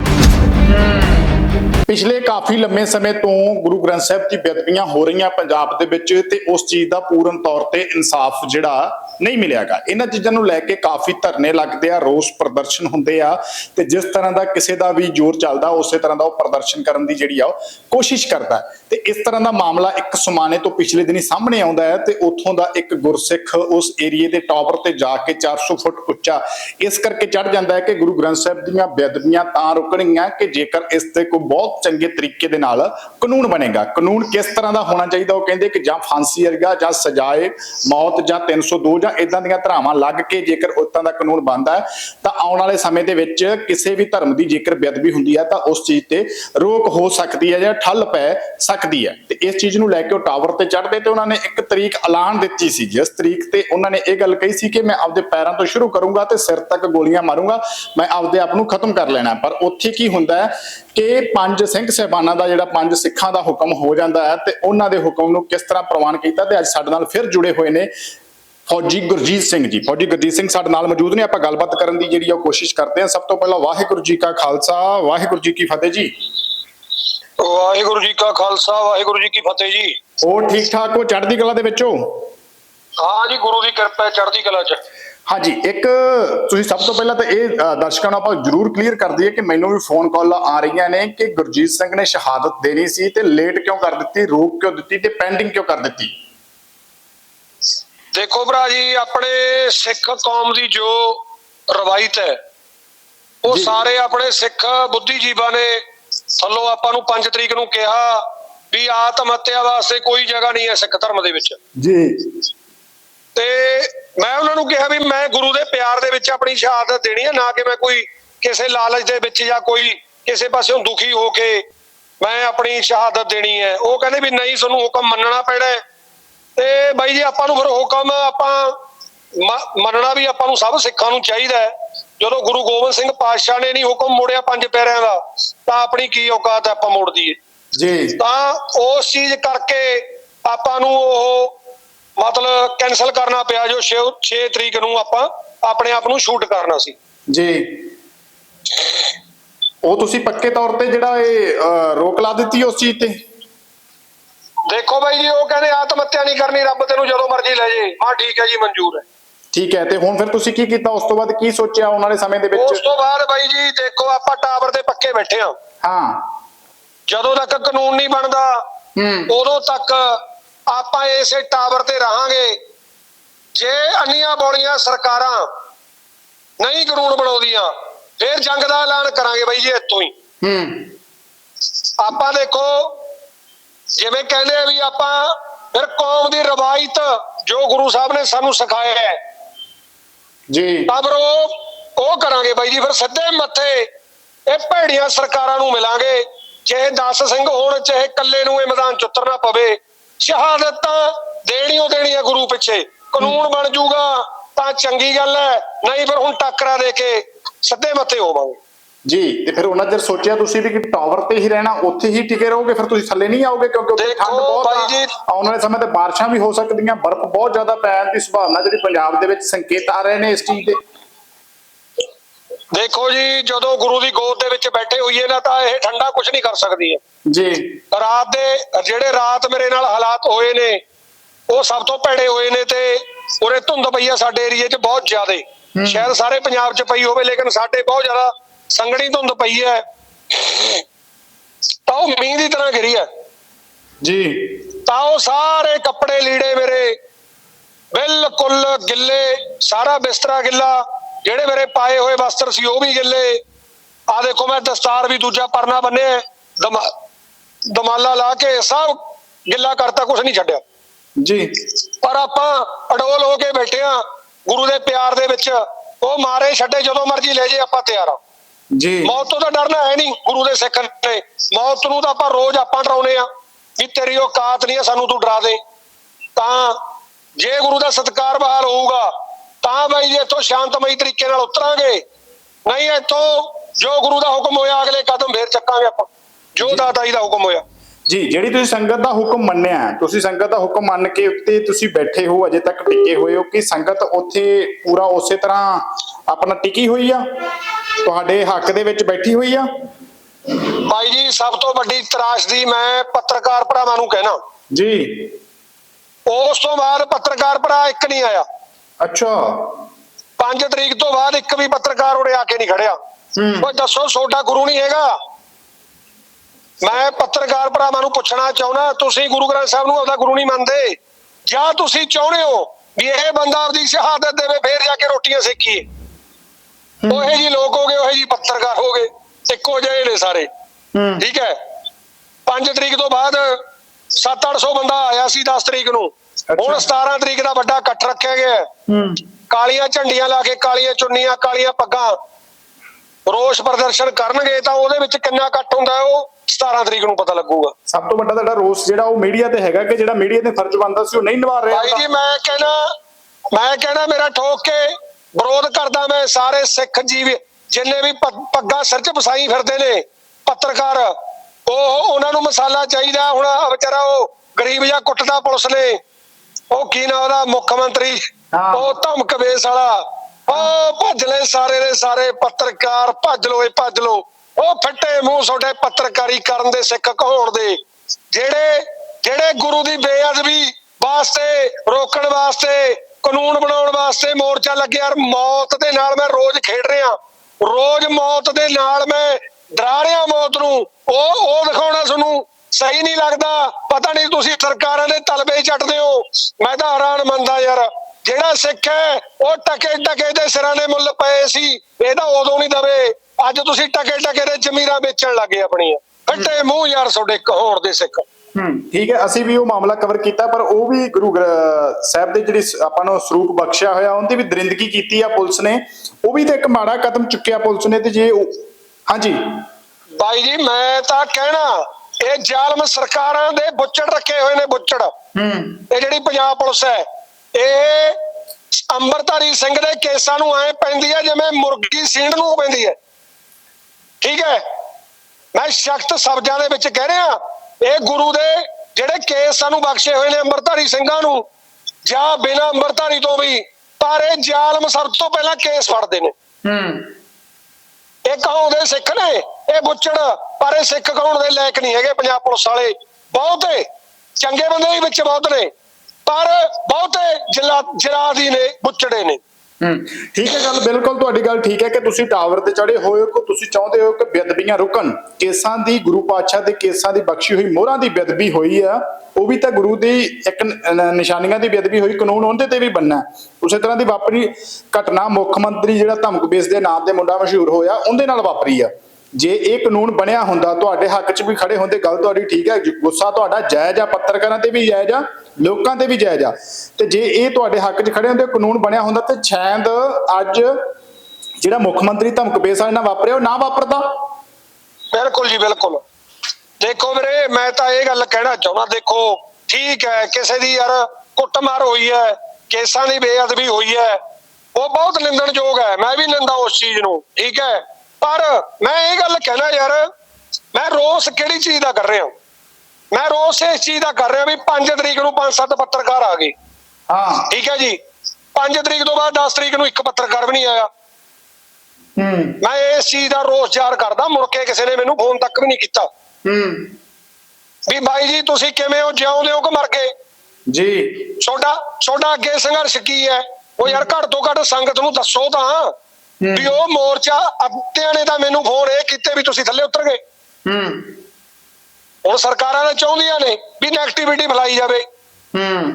ਪਿਛਲੇ ਕਾਫੀ ਲੰਮੇ ਸਮੇਂ ਤੋਂ ਗੁਰੂ ਗ੍ਰੰਥ ਸਾਹਿਬ ਦੀ ਬੇਅਦਬੀਆਂ ਹੋ ਰਹੀਆਂ ਪੰਜਾਬ ਦੇ ਵਿੱਚ ਤੇ ਉਸ ਚੀਜ਼ ਦਾ ਪੂਰਨ ਤੌਰ ਤੇ ਇਨਸਾਫ ਜਿਹੜਾ ਨਹੀਂ ਮਿਲਿਆਗਾ ਇਹਨਾਂ ਚੀਜ਼ਾਂ ਨੂੰ ਲੈ ਕੇ ਕਾਫੀ ਧਰਨੇ ਲੱਗਦੇ ਆ, ਰੋਸ ਪ੍ਰਦਰਸ਼ਨ ਹੁੰਦੇ ਆ ਤੇ ਜਿਸ ਤਰ੍ਹਾਂ ਦਾ ਕਿਸੇ ਦਾ ਵੀ ਜ਼ੋਰ ਚੱਲਦਾ, ਉਸੇ ਤਰ੍ਹਾਂ ਦਾ ਉਹ ਪ੍ਰਦਰਸ਼ਨ ਕਰਨ ਦੀ ਜਿਹੜੀ ਆ ਉਹ ਕੋਸ਼ਿਸ਼ ਕਰਦਾ ਤੇ ਇਸ ਤਰ੍ਹਾਂ ਦਾ ਮਾਮਲਾ ਇੱਕ ਸੁਮਾਨੇ ਤੋਂ ਪਿਛਲੇ ਦਿਨੀ ਸਾਹਮਣੇ ਆਉਂਦਾ ਹੈ ਤੇ ਉੱਥੋਂ ਦਾ ਇੱਕ ਗੁਰਸਿੱਖ ਉਸ ਏਰੀਏ ਦੇ ਟਾਵਰ ਤੇ ਜਾ ਕੇ 400 ਫੁੱਟ ਉੱਚਾ ਇਸ ਕਰਕੇ ਚੜ ਜਾਂਦਾ ਹੈ ਕਿ ਗੁਰੂ ਗ੍ਰੰਥ ਸਾਹਿਬ ਦੀਆਂ ਬੇਅਦਬੀਆਂ ਤਾਂ ਰੁਕਣਗੀਆਂ ਕਿ ਜੇਕਰ ਇਸ ਤੇ ਕੋਈ ਬਹੁਤ ਚੰਗੇ ਤਰੀਕੇ ਦੇ ਨਾਲ ਕਾਨੂੰਨ ਬਣੇਗਾ। ਕਾਨੂੰਨ ਕਿਸ ਤਰ੍ਹਾਂ ਦਾ ਹੋਣਾ ਚਾਹੀਦਾ, ਉਹ ਕਹਿੰਦੇ ਕਿ ਜਾਂ ਫਾਂਸੀ ਵਰਗਾ ਜਾਂ ਸਜ਼ਾਏ ਮੌਤ ਜਾਂ 302 ਜਾਂ ਇਦਾਂ ਦੀਆਂ ਧਰਾਵਾਂ ਲੱਗ ਕੇ ਜੇਕਰ ਉਤਾਂ ਦਾ ਕਾਨੂੰਨ ਬਣਦਾ ਤਾਂ ਆਉਣ ਵਾਲੇ ਸਮੇਂ ਦੇ ਵਿੱਚ ਕਿਸੇ ਵੀ ਧਰਮ ਦੀ ਜੇਕਰ ਬੇਅਦਬੀ ਹੁੰਦੀ ਹੈ, ਤਾਂ ਉਸ ਚੀਜ਼ ਤੇ ਰੋਕ ਹੋ ਸਕਦੀ ਹੈ ਜਾਂ ਠੱਲ ਪੈ ਸਕਦੀ ਹੈ। ਤੇ ਇਸ ਚੀਜ਼ ਨੂੰ ਲੈ ਕੇ ਉਹ ਟਾਵਰ ਤੇ ਚੜ੍ਹਦੇ ਤੇ ਉਹਨਾਂ ਨੇ ਇੱਕ ਤਰੀਕ ਐਲਾਨ ਦਿੱਤੀ ਸੀ। ਜਿਸ ਤਰੀਕ ਤੇ ਉਹਨਾਂ ਨੇ ਇਹ ਗੱਲ ਕਹੀ ਸੀ ਕਿ ਮੈਂ ਆਪਦੇ ਪੈਰਾਂ ਤੋਂ ਸ਼ੁਰੂ ਕਰੂੰਗਾ ਤੇ ਸਿਰ ਤੱਕ ਗੋਲੀਆਂ ਮਾਰੂੰਗਾ, ਮੈਂ ਆਪਦੇ ਆਪ ਨੂੰ ਖਤਮ ਕਰ ਲੈਣਾ ਪਰ ਉੱਥੇ ਕੀ ਹੁੰਦਾ ਹੈ ਕਿ ਪੰਜ ਸਿੰਘ ਸਹਿਬਾਨਾਂ ਦਾ ਜਿਹੜਾ ਪੰਜ ਸਿੱਖਾਂ ਦਾ ਹੁਕਮ ਹੋ ਜਾਂਦਾ ਹੈ ਤੇ ਉਹਨਾਂ ਦੇ ਹੁਕਮ ਨੂੰ ਕਿਸ ਤਰ੍ਹਾਂ ਪ੍ਰਵਾਨ ਕੀਤਾ ਤੇ ਅੱਜ ਸਾਡੇ ਨਾਲ ਫਿਰ ਜੁੜੇ ਹੋਏ ਨੇ ਫੌਜੀ ਗੁਰਜੀਤ ਸਿੰਘ ਜੀ। ਫੌਜੀ ਗੁਰਜੀਤ ਸਿੰਘ ਸਾਡੇ ਨਾਲ ਮੌਜੂਦ ਨੇ। ਆਪਾਂ ਗੱਲਬਾਤ ਕਰਨ ਦੀ ਜਿਹੜੀ ਉਹ ਕੋਸ਼ਿਸ਼ ਕਰਦੇ ਹਾਂ। ਸਭ ਤੋਂ ਪਹਿਲਾਂ ਵਾਹਿਗੁਰੂ ਜੀ ਕਾ ਖਾਲਸਾ। ਵਾਹਿਗੁਰੂ ਜੀ ਕੀ ਫਤਿਹ ਜੀ। ਵਾਹਿਗੁਰੂ ਜੀ ਕਾ ਖਾਲਸਾ। ਵਾਹਿਗੁਰੂ ਜੀ ਕੀ ਫਤਿਹ ਜੀ। ਹੋਰ ਠੀਕ ਠਾਕ ਹੋ? ਚੜ੍ਹਦੀ ਕਲਾ ਦੇ ਵਿੱਚੋਂ ਹਾਂ? ਜੀ ਗੁਰੂ ਦੀ ਕਿਰਪਾ ਚੜ੍ਹਦੀ ਕਲਾ ਚ। ਹਾਂਜੀ ਇੱਕ ਤੁਸੀਂ ਸਭ ਤੋਂ ਪਹਿਲਾਂ ਤਾਂ ਇਹ ਦਰਸ਼ਕਾਂ ਨੂੰ ਆਪਾਂ ਜਰੂਰ ਕਲੀਅਰ ਕਰ ਦਈਏ ਕਿ ਮੈਨੂੰ ਵੀ ਫੋਨ ਕਾਲ ਆ ਰਹੀਆਂ ਨੇ ਕਿ ਗੁਰਜੀਤ ਸਿੰਘ ਨੇ ਸ਼ਹਾਦਤ ਦੇਣੀ ਸੀ ਤੇ ਲੇਟ ਕਿਉਂ ਕਰ ਦਿੱਤੀ ਰੋਕ ਕਿਉਂ ਦਿੱਤੀ ਤੇ ਪੈਂਡਿੰਗ ਕਿਉਂ ਕਰ ਦਿੱਤੀ? ਦੇਖੋ ਭਰਾ ਜੀ ਆਪਣੇ ਸਿੱਖ ਕੌਮ ਦੀ ਜੋ ਰਵਾਇਤ ਹੈ ਉਹ। ਸਾਰੇ ਆਪਣੇ ਸਿੱਖ ਬੁੱਧੀਜੀਵਾਂ ਨੇ ਥੱਲੋਂ ਆਪਾਂ ਨੂੰ 5 ਤਰੀਕ ਨੂੰ ਕਿਹਾ ਵੀ ਆਤਮ ਹੱਤਿਆ ਵਾਸਤੇ ਕੋਈ ਜਗ੍ਹਾ ਨਹੀਂ ਹੈ ਸਿੱਖ ਧਰਮ ਦੇ ਵਿੱਚ। ਜੀ। ਤੇ ਮੈਂ ਉਹਨਾਂ ਨੂੰ ਕਿਹਾ ਵੀ ਮੈਂ ਗੁਰੂ ਦੇ ਪਿਆਰ ਦੇ ਵਿੱਚ ਆਪਣੀ ਸ਼ਹਾਦਤ ਦੇਣੀ ਹੈ ਨਾ ਕਿ ਮੈਂ ਕੋਈ ਕਿਸੇ ਲਾਲਚ ਦੇ ਵਿੱਚ ਜਾਂ ਕੋਈ ਕਿਸੇ ਪਾਸਿਓਂ ਦੁਖੀ ਹੋ ਕੇ ਮੈਂ ਆਪਣੀ ਸ਼ਹਾਦਤ ਦੇਣੀ ਹੈ। ਉਹ ਕਹਿੰਦੇ ਵੀ ਨਹੀਂ ਤੁਹਾਨੂੰ ਹੁਕਮ ਮੰਨਣਾ ਪੈਣਾ ਹੈ। ਤੇ ਬਾਈ ਜੀ ਆਪਾਂ ਨੂੰ ਫਿਰ ਹੁਕਮ ਆਪਾਂ ਮੰਨਣਾ ਵੀ ਆਪਾਂ ਨੂੰ ਸਭ ਸਿੱਖਾਂ ਨੂੰ ਚਾਹੀਦਾ ਹੈ। ਜਦੋਂ ਗੁਰੂ ਗੋਬਿੰਦ ਸਿੰਘ ਪਾਤਸ਼ਾਹ ਨੇ ਨਹੀਂ ਹੁਕਮ ਮੋੜਿਆ ਪੰਜ ਪਿਆਰਿਆਂ ਦਾ ਤਾਂ ਆਪਣੀ ਕੀ ਔਕਾਤ ਆਪਾਂ ਮੋੜ ਦਈਏ? ਜੀ। ਤਾਂ ਉਸ ਚੀਜ਼ ਕਰਕੇ ਆਪਾਂ ਨੂੰ ਉਹ ਮਤਲਬ ਕੈਨਸਲ ਕਰਨਾ ਪਿਆ ਜੋ 6 ਤਰੀਕ ਨੂੰ ਆਪਾਂ ਆਪਣੇ ਆਪ ਨੂੰ ਸ਼ੂਟ ਕਰਨਾ ਸੀ। ਜੀ। ਉਹ ਤੁਸੀਂ ਪੱਕੇ ਤੌਰ ਤੇ ਜਿਹੜਾ ਇਹ ਰੋਕ ਲਾ ਦਿੱਤੀ ਉਸ ਚੀਜ਼ ਤੇ? ਦੇਖੋ ਬਾਈ ਜੀ ਉਹ ਕਹਿੰਦੇ ਆਤਮ ਹੱਤਿਆ ਨਹੀਂ ਕਰਨੀ ਰੱਬ ਤੈਨੂੰ ਜਦੋਂ ਮਰਜ਼ੀ ਲੈ ਜੇ। ਹਾਂ ਠੀਕ ਹੈ ਜੀ ਮਨਜ਼ੂਰ ਹੈ। ਠੀਕ ਹੈ ਤੇ ਹੁਣ ਫਿਰ ਤੁਸੀਂ ਕੀ ਕੀਤਾ? ਉਸ ਤੋਂ ਬਾਅਦ ਕੀ ਸੋਚਿਆ ਆਉਣ ਵਾਲੇ ਸਮੇਂ ਦੇ ਉਸ ਵਿੱਚ ਤੋਂ ਬਾਅਦ ਬਾਈ ਜੀ ਦੇਖੋ ਆਪਾਂ ਟਾਵਰ ਦੇ ਪੱਕੇ ਬੈਠੇ ਹਾਂ। ਹਾਂ। ਜਦੋਂ ਤੱਕ ਕਾਨੂੰਨ ਨਹੀਂ ਬਣਦਾ ਹੂੰ। ਉਦੋਂ ਤੱਕ ਆਪਾਂ ਇਸੇ ਟਾਵਰ ਤੇ ਰਹਾਂਗੇ। ਜੇ ਅੰਨੀਆਂ ਬੋਲੀਆਂ ਸਰਕਾਰਾਂ ਨਹੀਂ ਕਾਨੂੰਨ ਬਣਾਉਂਦੀਆਂ ਫਿਰ ਜੰਗ ਦਾ ਐਲਾਨ ਕਰਾਂਗੇ ਬਾਈ ਜੀ ਇੱਥੋਂ ਹੀ। ਹੂੰ। ਆਪਾਂ ਦੇਖੋ ਜਿਵੇਂ ਕਹਿੰਦੇ ਆ ਵੀ ਆਪਾਂ ਫਿਰ ਕੌਮ ਦੀ ਰਵਾਇਤ ਜੋ ਗੁਰੂ ਸਾਹਿਬ ਨੇ ਸਾਨੂੰ ਸਿਖਾਇਆ ਹੈ ਜੀ। ਤਾਂ ਫਿਰ ਉਹ ਉਹ ਕਰਾਂਗੇ ਬਾਈ ਜੀ ਫਿਰ ਸਿੱਧੇ ਮੱਥੇ ਇਹ ਭੈੜੀਆਂ ਸਰਕਾਰਾਂ ਨੂੰ ਮਿਲਾਂਗੇ ਚਾਹੇ 10 ਸਿੰਘ ਹੋਣ ਚਾਹੇ ਇਕੱਲੇ ਨੂੰ ਇਹ ਮੈਦਾਨ ਚ ਉਤਰਨਾ ਪਵੇ। ਸ਼ਹਾਦਤ ਤਾਂ ਦੇਣੀ ਓ ਦੇਣੀ ਹੈ ਗੁਰੂ ਪਿੱਛੇ। ਕਾਨੂੰਨ ਬਣ ਜਾਊਗਾ ਤਾਂ ਚੰਗੀ ਗੱਲ ਹੈ ਨਹੀਂ ਫਿਰ ਹੁਣ ਟੱਕਰਾ ਦੇ ਕੇ ਸਿੱਧੇ ਮੱਥੇ ਹੋਵਾਂਗੇ ਜੀ ਤੇ ਫਿਰ ਉਹਨਾਂ ਚਿਰ ਸੋਚਿਆ ਤੁਸੀਂ ਵੀ ਕਿ ਟਾਵਰ ਤੇ ਹੀ ਰਹਿਣਾ ਉੱਥੇ ਹੀ ਟਿਕੇ ਰਹੋਗੇ ਫਿਰ ਤੁਸੀਂ ਥੱਲੇ ਨਹੀਂ ਆਓਗੇ ਕਿਉਂਕਿ ਉੱਥੇ ਠੰਡ ਬਹੁਤ ਆ। ਆਉਣ ਵਾਲੇ ਸਮੇਂ ਤੇ ਬਾਰਿਸ਼ਾਂ ਵੀ ਹੋ ਸਕਦੀਆਂ ਬਰਫ਼ ਬਹੁਤ ਜ਼ਿਆਦਾ ਪੈਣ ਦੀ ਸੰਭਾਵਨਾ ਜਿਹੜੀ ਪੰਜਾਬ ਦੇ ਵਿੱਚ ਸੰਕੇਤ ਆ ਰਹੇ ਨੇ ਇਸ ਚੀਜ਼ ਦੇ। ਦੇਖੋ ਜੀ ਜਦੋਂ ਗੁਰੂ ਦੀ ਗੋਦ ਦੇ ਵਿੱਚ ਬੈਠੇ ਹੋਈਏ ਨਾ ਤਾਂ ਇਹ ਠੰਡਾ ਕੁਝ ਨਹੀਂ ਕਰ ਸਕਦੀ ਹੈ ਜੀ। ਰਾਤ ਦੇ ਜਿਹੜੇ ਰਾਤ ਮੇਰੇ ਨਾਲ ਹਾਲਾਤ ਹੋਏ ਨੇ ਉਹ ਸਭ ਤੋਂ ਭੈੜੇ ਹੋਏ ਨੇ ਤੇ ਉਰੇ ਧੁੰਦ ਪਈ ਆ ਸਾਡੇ ਏਰੀਏ 'ਚ ਬਹੁਤ ਜ਼ਿਆਦੇ। ਸ਼ਾਇਦ ਸਾਰੇ ਪੰਜਾਬ 'ਚ ਪਈ ਹੋਵੇ ਲੇਕਿਨ ਸਾਡੇ ਬਹੁਤ ਜ਼ਿਆਦਾ ਸੰਘਣੀ ਧੁੰਦ ਪਈ ਹੈ। ਤਾਂ ਉਹ ਮੀਂਹ ਦੀ ਤਰ੍ਹਾਂ ਗਿਰੀ ਹੈ ਜੀ। ਤਾਂ ਉਹ ਸਾਰੇ ਕੱਪੜੇ ਲੀੜੇ ਮੇਰੇ ਬਿਲਕੁਲ ਗਿੱਲੇ ਸਾਰਾ ਬਿਸਤਰਾ ਗਿੱਲਾ। ਜਿਹੜੇ ਮੇਰੇ ਪਾਏ ਹੋਏ ਵਸਤਰ ਸੀ ਉਹ ਵੀ ਗਿੱਲੇ। ਆ ਦੇਖੋ ਮੈਂ ਦਸਤਾਰ ਵੀ ਦੂਜਾ ਪਰਨਾ ਬੰਨਿਆ ਦਮਾ ਦਮਾਲਾ ਲਾ ਕੇ ਸਭ ਗਿੱਲਾ ਕਰਤਾ ਕੁਝ ਨਹੀਂ ਛੱਡਿਆ। ਜੀ। ਪਰ ਆਪਾਂ ਅਡੋਲ ਹੋ ਕੇ ਬੈਠੇ ਆ ਗੁਰੂ ਦੇ ਪਿਆਰ ਦੇ ਵਿੱਚ। ਉਹ ਮਾਰੇ ਛੱਡੇ ਜਦੋਂ ਮਰਜ਼ੀ ਲੈ ਜੇ ਆਪਾਂ ਤਿਆਰ ਆ ਜੀ। ਮੌਤ ਤੋਂ ਤਾਂ ਡਰਨਾ ਹੈ ਨਹੀਂ ਗੁਰੂ ਦੇ ਸਿੱਖ ਨੇ। ਮੌਤ ਨੂੰ ਤਾਂ ਆਪਾਂ ਰੋਜ਼ ਆਪਾਂ ਡਰਾਉਨੇ ਆ ਵੀ ਤੇਰੀ ਔਕਾਤ ਨਹੀਂ ਹੈ ਸਾਨੂੰ ਤੂੰ ਡਰਾ ਦੇ। ਤਾਂ ਜੇ ਗੁਰੂ ਦਾ ਸਤਕਾਰ ਬਹਾਲ ਹੋਊਗਾ ਤਾਂ ਬਈ ਜੇ ਇੱਥੋਂ ਸ਼ਾਂਤਮਈ ਤਰੀਕੇ ਨਾਲ ਉਤਰਾਂਗੇ। ਨਹੀਂ ਇੱਥੋਂ ਜੋ ਗੁਰੂ ਦਾ ਹੁਕਮ ਹੋਇਆ ਅਗਲੇ ਕਦਮ ਫੇਰ ਚੱਕਾਂਗੇ ਆਪਾਂ। ਜੋ ਦਾਤਾ ਜੀ ਦਾ ਹੁਕਮ ਹੋਇਆ। ਜੀ ਜਿਹੜੀ ਤੁਸੀਂ ਸੰਗਤ ਦਾ ਹੁਕਮ ਮੰਨਿਆ ਤੁਸੀਂ ਸੰਗਤ ਦਾ ਹੁਕਮ ਮੰਨ ਕੇ ਉੱਤੇ ਤੁਸੀਂ ਬੈਠੇ ਹੋ ਅਜੇ ਤੱਕ ਟਿਕੇ ਹੋਏ ਹੋ ਕਿ ਸੰਗਤ ਉੱਥੇ ਪੂਰਾ ਉਸੇ ਤਰ੍ਹਾਂ ਆਪਣਾ ਟਿਕੀ ਹੋਈ ਆ? ਤੁਹਾਡੇ ਹੱਕ ਦੇ ਵਿੱਚ ਬੈਠੀ ਹੋਈ ਆ? ਬਾਈ ਜੀ ਸਭ ਤੋਂ ਵੱਡੀ ਤਰਾਸ਼ਦੀ ਮੈਂ ਪੱਤਰਕਾਰ ਭਰਾਵਾਂ ਨੂੰ ਕਹਿਣਾ। ਜੀ। ਉਸ ਤੋਂ ਬਾਅਦ ਪੱਤਰਕਾਰ ਭਰਾ ਇੱਕ ਨਹੀਂ ਆਇਆ। ਅੱਛਾ। 5 ਤਰੀਕ ਤੋਂ ਬਾਅਦ ਇੱਕ ਵੀ ਪੱਤਰਕਾਰ ਉਰੇ ਆ ਕੇ ਨਹੀਂ ਖੜਿਆ। ਓਏ ਦੱਸੋ ਛੋਟਾ ਗੁਰੂ ਨਹੀਂ ਹੈਗਾ। ਮੈਂ ਪੱਤਰਕਾਰ ਭਰਾਵਾਂ ਨੂੰ ਪੁੱਛਣਾ ਚਾਹੁੰਦਾ ਤੁਸੀਂ ਗੁਰੂ ਗ੍ਰੰਥ ਸਾਹਿਬ ਨੂੰ ਆਪਦਾ ਗੁਰੂ ਨਹੀਂ ਮੰਨਦੇ। ਜਾਂ ਤੁਸੀਂ ਚਾਹੁੰਦੇ ਹੋ ਵੀ ਇਹ ਬੰਦਾ ਆਪਦੀ ਸ਼ਹਾਦਤ ਦੇਵੇ ਫੇਰ ਜਾ ਕੇ ਰੋਟੀਆਂ ਸੇਕੀਏ। ਉਹੇ ਜੀ ਲੋਕ ਹੋ ਗਏ ਉਹੇ ਜੀ ਪੱਤਰਕਾਰ ਹੋ ਗਏ। ਇੱਕੋ ਜਿਹੇ ਨੇ ਸਾਰੇ। ਠੀਕ ਹੈ? 5 ਤਰੀਕ ਤੋਂ ਬਾਅਦ 7-800 ਬੰਦਾ ਆਇਆ ਸੀ 10 ਤਰੀਕ ਨੂੰ। ਹੁਣ ਅੱਛਾ। 17 ਤਰੀਕ ਦਾ ਵੱਡਾ ਇਕੱਠ ਰੱਖਿਆ ਗਿਆ ਹੈ। ਕਾਲੀਆਂ ਝੰਡੀਆਂ ਲਾ ਕੇ ਕਾਲੀਆਂ ਚੁੰਨੀਆਂ ਕਾਲੀਆਂ ਪੱਗਾਂ ਰੋਸ ਪ੍ਰਦਰਸ਼ਨ ਕਰਨਗੇ ਤਾਂ ਉਹਦੇ ਵਿੱਚ ਕਿੰਨਾ ਇਕੱਠ ਹੁੰਦਾ ਉਹ 17 ਤਰੀਕ ਨੂੰ ਪਤਾ ਲੱਗੂਗਾ ਸਭ ਤੋਂ ਵੱਡਾ ਤੁਹਾਡਾ ਰੋਸ ਜਿਹੜਾ ਉਹ ਮੀਡੀਆ ਤੇ ਹੈਗਾ ਕਿ ਜਿਹੜਾ ਮੀਡੀਆ ਦੇ ਫਰਜ਼ ਬਣਦਾ ਸੀ ਉਹ ਨਹੀਂ ਨਿਭਾ ਰਿਹਾ ਭਾਈ ਜੀ ਮੈਂ ਕਹਿਣਾ ਮੈਂ ਕਹਿਣਾ ਮੇਰਾ ਠੋਕ ਕੇ ਵਿਰੋਧ ਕਰਦਾ ਮੈਂ ਸਾਰੇ ਸਿੱਖ ਜੀਵ ਜਿੰਨੇ ਵੀ ਪੱਗਾਂ ਸਿਰ 'ਚ ਵਸਾਈ ਫਿਰਦੇ ਨੇ ਪੱਤਰਕਾਰ ਉਹ ਉਹਨਾਂ ਨੂੰ ਮਸਾਲਾ ਚਾਹੀਦਾ ਹੁਣ ਵਿਚਾਰਾ ਉਹ ਗਰੀਬ ਜਿਹਾ ਕੁੱਟਦਾ ਪੁਲਿਸ ਨੇ ਉਹ ਕੀ ਨਾ ਉਹਦਾ? ਮੁੱਖ ਮੰਤਰੀ? ਹਾਂ। ਉਹ ਧਮਕ ਵੇਸ ਵਾਲਾ। ਉਹ ਭੱਜ ਲੈ ਸਾਰੇ ਦੇ ਸਾਰੇ ਪੱਤਰਕਾਰ ਭੱਜ ਲੋ ਇਹ ਭੱਜ ਲੋ ਉਹ ਫੱਟੇ ਮੂੰਹ ਤੁਹਾਡੇ ਪੱਤਰਕਾਰੀ ਕਰਨ ਦੇ ਸਿੱਖ ਕਹਾਉਣ ਦੇ। ਜਿਹੜੇ ਜਿਹੜੇ ਗੁਰੂ ਦੀ ਬੇਅਦਬੀ ਵਾਸਤੇ ਰੋਕਣ ਵਾਸਤੇ ਕਾਨੂੰਨ ਬਣਾਉਣ ਵਾਸਤੇ ਮੋਰਚਾ ਲੱਗਿਆ ਯਾਰ ਮੌਤ ਦੇ ਨਾਲ ਮੈਂ ਰੋਜ਼ ਖੇਡ ਰਿਹਾ। ਰੋਜ਼ ਮੌਤ ਦੇ ਨਾਲ ਮੈਂ ਡਰਾ ਰਿਹਾ ਮੌਤ ਨੂੰ। ਉਹ ਉਹ ਦਿਖਾਉਣਾ ਤੁਹਾਨੂੰ। ਸਹੀ ਨਹੀਂ ਲੱਗਦਾ। ਪਤਾ ਨਹੀਂ ਤੁਸੀਂ ਸਰਕਾਰਾਂ ਦੇ ਤਲਬੇ ਚੱਟਦੇ ਹੋ। ਮੈਂ ਤਾਂ ਹੈਰਾਨ ਮੰਨਦਾ ਯਾਰ। ਜਿਹੜਾ ਸਿੱਖ ਹੈ ਉਹ ਟਕੇ ਟਕੇ ਦੇ ਸਿਰਾਂ ਦੇ ਮੁੱਲ ਪਏ ਸੀ। ਇਹਦਾ ਉਦੋਂ ਨਹੀਂ ਦਵੇ। ਅੱਜ ਤੁਸੀਂ ਟਕੇ ਟਕੇ ਦੇ ਜ਼ਮੀਰਾਂ ਵੇਚਣ ਲੱਗੇ ਆਪਣੀਆਂ। ਫੱਟੇ ਮੂੰਹ ਯਾਰ ਤੁਹਾਡੇ ਕਹੋੜ ਦੇ ਸਿੱਖ। ਹੂੰ ਠੀਕ ਹੈ। ਅਸੀਂ ਵੀ ਉਹ ਮਾਮਲਾ ਕਵਰ ਕੀਤਾ ਪਰ ਉਹ ਵੀ ਗੁਰੂ ਸਾਹਿਬ ਦੇ ਜਿਹੜੀ ਆਪਾਂ ਨੂੰ ਸਰੂਪ ਬਖਸ਼ਿਆ ਹੋਇਆ ਉਹਦੀ ਵੀ ਦਰਿੰਦਗੀ ਕੀਤੀ ਆ ਪੁਲਿਸ ਨੇ। ਉਹ ਵੀ ਤਾਂ ਇੱਕ ਮਾੜਾ ਕਦਮ ਚੁੱਕਿਆ ਪੁਲਿਸ ਨੇ ਤੇ ਜੇ ਹਾਂਜੀ। ਬਾਈ ਜੀ ਮੈਂ ਤਾਂ ਕਹਿਣਾ ਇਹ ਜ਼ਾਲਮ ਸਰਕਾਰਾਂ ਦੇ ਬੁੱਚੜ ਰੱਖੇ ਹੋਏ ਨੇ ਬੁੱਚੜ। ਹੂੰ। ਇਹ ਜਿਹੜੀ ਪੰਜਾਬ ਪੁਲਿਸ ਹੈ ਇਹ ਅੰਮ੍ਰਿਤਧਾਰੀ ਸਿੰਘ ਦੇ ਕੇਸਾਂ ਨੂੰ ਐ ਪੈਂਦੀ ਹੈ ਜਿਵੇਂ ਮੁਰਗੀ ਸੀਂਡ ਨੂੰ ਪੈਂਦੀ ਹੈ। ਠੀਕ ਹੈ? ਮੈਂ ਸਖਤ ਸ਼ਬਦਾਂ ਦੇ ਵਿੱਚ ਕਹਿ ਰਿਹਾ ਇਹ ਗੁਰੂ ਦੇ ਜਿਹੜੇ ਕੇਸ ਸਾਨੂੰ ਬਖਸ਼ੇ ਹੋਏ ਨੇ ਅੰਮ੍ਰਿਤਧਾਰੀ ਸਿੰਘਾਂ ਨੂੰ ਜਾਂ ਬਿਨਾਂ ਅੰਮ੍ਰਿਤਧਾਰੀ ਤੋਂ ਵੀ ਪਰ ਇਹ ਜ਼ਾਲਮ ਸਭ ਤੋਂ ਪਹਿਲਾਂ ਕੇਸ ਫੜਦੇ ਨੇ। ਹੂੰ। ਇਹ ਕਹਾਉਂਦੇ ਸਿੱਖ ਨੇ, ਇਹ ਬੁੱਚੜ ਪਰ ਇਹ ਸਿੱਖ ਕਹਾਉਣ ਦੇ ਲਾਇਕ ਨਹੀਂ ਹੈਗੇ ਪੰਜਾਬ ਪੁਲਿਸ ਵਾਲੇ? ਬਹੁਤੇ ਚੰਗੇ ਬੰਦੇ ਵੀ ਵਿੱਚ ਬਹੁਤ ਨੇ, ਪਰ ਬਹੁਤੇ ਜਲਾ ਜਰਾਦੀ ਨੇ ਬੁੱਚੜੇ ਨੇ। ਠੀਕ ਹੈ ਗੱਲ, ਬਿਲਕੁਲ ਤੁਹਾਡੀ ਗੱਲ ਠੀਕ ਹੈ ਕਿ ਤੁਸੀਂ ਟਾਵਰ ਤੇ ਚੜੇ ਹੋਏ ਹੋ ਤੁਸੀਂ ਚਾਹੁੰਦੇ ਹੋ ਕਿ ਬੇਅਦਬੀਆਂ ਰੁਕਣ। ਕੇਸਾਂ ਦੀ, ਗੁਰੂ ਪਾਤਸ਼ਾਹ ਦੇ ਕੇਸਾਂ ਦੀ ਬਖਸ਼ੀ ਹੋਈ, ਮੋਹਰਾਂ ਦੀ ਬੇਅਦਬੀ ਹੋਈ ਆ, ਉਹ ਵੀ ਤਾਂ ਗੁਰੂ ਦੀ ਇੱਕ ਨਿਸ਼ਾਨੀਆਂ ਦੀ ਬੇਅਦਬੀ ਹੋਈ, ਕਾਨੂੰਨ ਉਹਦੇ ਤੇ ਵੀ ਬੰਨਾ ਉਸੇ ਤਰ੍ਹਾਂ ਦੀ ਵਾਪਰੀ ਘਟਨਾ ਮੁੱਖ ਮੰਤਰੀ ਜਿਹੜਾ ਧਮਕ ਬੇਸ ਦੇ ਨਾਮ ਤੇ ਮੁੰਡਾ ਮਸ਼ਹੂਰ ਹੋਇਆ, ਉਹਦੇ ਨਾਲ ਵਾਪਰੀ ਆ। ਜੇ ਇਹ ਕਾਨੂੰਨ ਬਣਿਆ ਹੁੰਦਾ, ਤੁਹਾਡੇ ਹੱਕ 'ਚ ਵੀ ਖੜੇ ਹੁੰਦੇ, ਗੱਲ ਤੁਹਾਡੀ ਠੀਕ ਹੈ ਗੁੱਸਾ ਤੁਹਾਡਾ ਜਾਇਜ਼ ਆ, ਪੱਤਰਕਾਰਾਂ ਤੇ ਵੀ ਜਾਇਜ਼ ਆ, ਲੋਕਾਂ ਤੇ ਵੀ ਜਾਇਜ਼ ਆ। ਤੇ ਜੇ ਇਹ ਤੁਹਾਡੇ ਹੱਕ 'ਚ ਖੜੇ ਹੁੰਦੇ, ਕਾਨੂੰਨ ਬਣਿਆ ਹੁੰਦਾ, ਤੇ ਸ਼ਾਇਦ ਅੱਜ ਜਿਹੜਾ ਮੁੱਖ ਮੰਤਰੀ ਧਮਕ ਬੇਸ ਨਾਲ ਵਾਪਰਿਆ, ਉਹ ਨਾ ਵਾਪਰਦਾ? ਬਿਲਕੁਲ ਜੀ, ਬਿਲਕੁਲ। ਦੇਖੋ ਵੀਰੇ, ਮੈਂ ਤਾਂ ਇਹ ਗੱਲ ਕਹਿਣਾ ਚਾਹੁੰਦਾ, ਦੇਖੋ, ਠੀਕ ਹੈ, ਕਿਸੇ ਦੀ ਯਾਰ ਕੁੱਟਮਾਰ ਹੋਈ ਹੈ, ਕੇਸਾਂ ਦੀ ਬੇਅਦਬੀ ਹੋਈ ਹੈ, ਉਹ ਬਹੁਤ ਨਿੰਦਣਯੋਗ ਹੈ, ਮੈਂ ਵੀ ਨਿੰਦਾ ਉਸ ਚੀਜ਼ ਨੂੰ, ਠੀਕ ਹੈ। ਪਰ ਮੈਂ ਇਹ ਗੱਲ ਕਹਿਣਾ ਯਾਰ ਮੈਂ ਰੋਸ ਕਿਹੜੀ ਚੀਜ਼ ਦਾ ਕਰ ਰਿਹਾ ਮੈਂ ਰੋਸ ਇਸ ਚੀਜ਼ ਦਾ ਕਰ ਰਿਹਾ ਵੀ 5 ਤਰੀਕ ਨੂੰ ਪੰਜ ਸੱਤ ਪੱਤਰਕਾਰ ਆ ਗਏ। ਹਾਂ। ਠੀਕ ਹੈ ਜੀ? 5 ਤਰੀਕ ਤੋਂ ਬਾਅਦ 10 ਤਰੀਕ ਨੂੰ ਇੱਕ ਪੱਤਰਕਾਰ ਵੀ ਨਹੀਂ ਆਇਆ। ਹੂੰ। ਮੈਂ ਇਸ ਚੀਜ਼ ਦਾ ਰੋਸ ਜ਼ਾਹਰ ਕਰਦਾ ਮੁੜ ਕੇ ਕਿਸੇ ਨੇ ਮੈਨੂੰ ਫੋਨ ਤੱਕ ਵੀ ਨਹੀਂ ਕੀਤਾ। ਹੂੰ। ਵੀ ਬਾਈ ਜੀ ਤੁਸੀਂ ਕਿਵੇਂ ਹੋ? ਜਿਉਂਦੇ ਹੋ ਕਿ ਮਰ ਗਏ? ਜੀ। ਛੋਡਾ ਛੋਡਾ ਅੱਗੇ ਸੰਘਰਸ਼ ਕੀ ਹੈ? ਉਹ ਯਾਰ ਘੱਟ ਤੋਂ ਘੱਟ ਸੰਗਤ ਨੂੰ ਦੱਸੋ ਤਾਂ। ਵੀ ਉਹ ਮੋਰਚਾ ਅੱਤਿਆਂ ਨੇ ਤਾਂ ਮੈਨੂੰ ਫੋਨ ਇਹ ਕੀਤੇ ਵੀ ਤੁਸੀਂ ਥੱਲੇ ਉਤਰ ਗਏ। ਹੂੰ। ਹੁਣ ਸਰਕਾਰਾਂ ਨੇ ਚਾਹੁੰਦੀਆਂ ਨੇ ਵੀ ਨੈਗੇਟਿਵਿਟੀ ਫੈਲਾਈ ਜਾਵੇ। ਹੂੰ।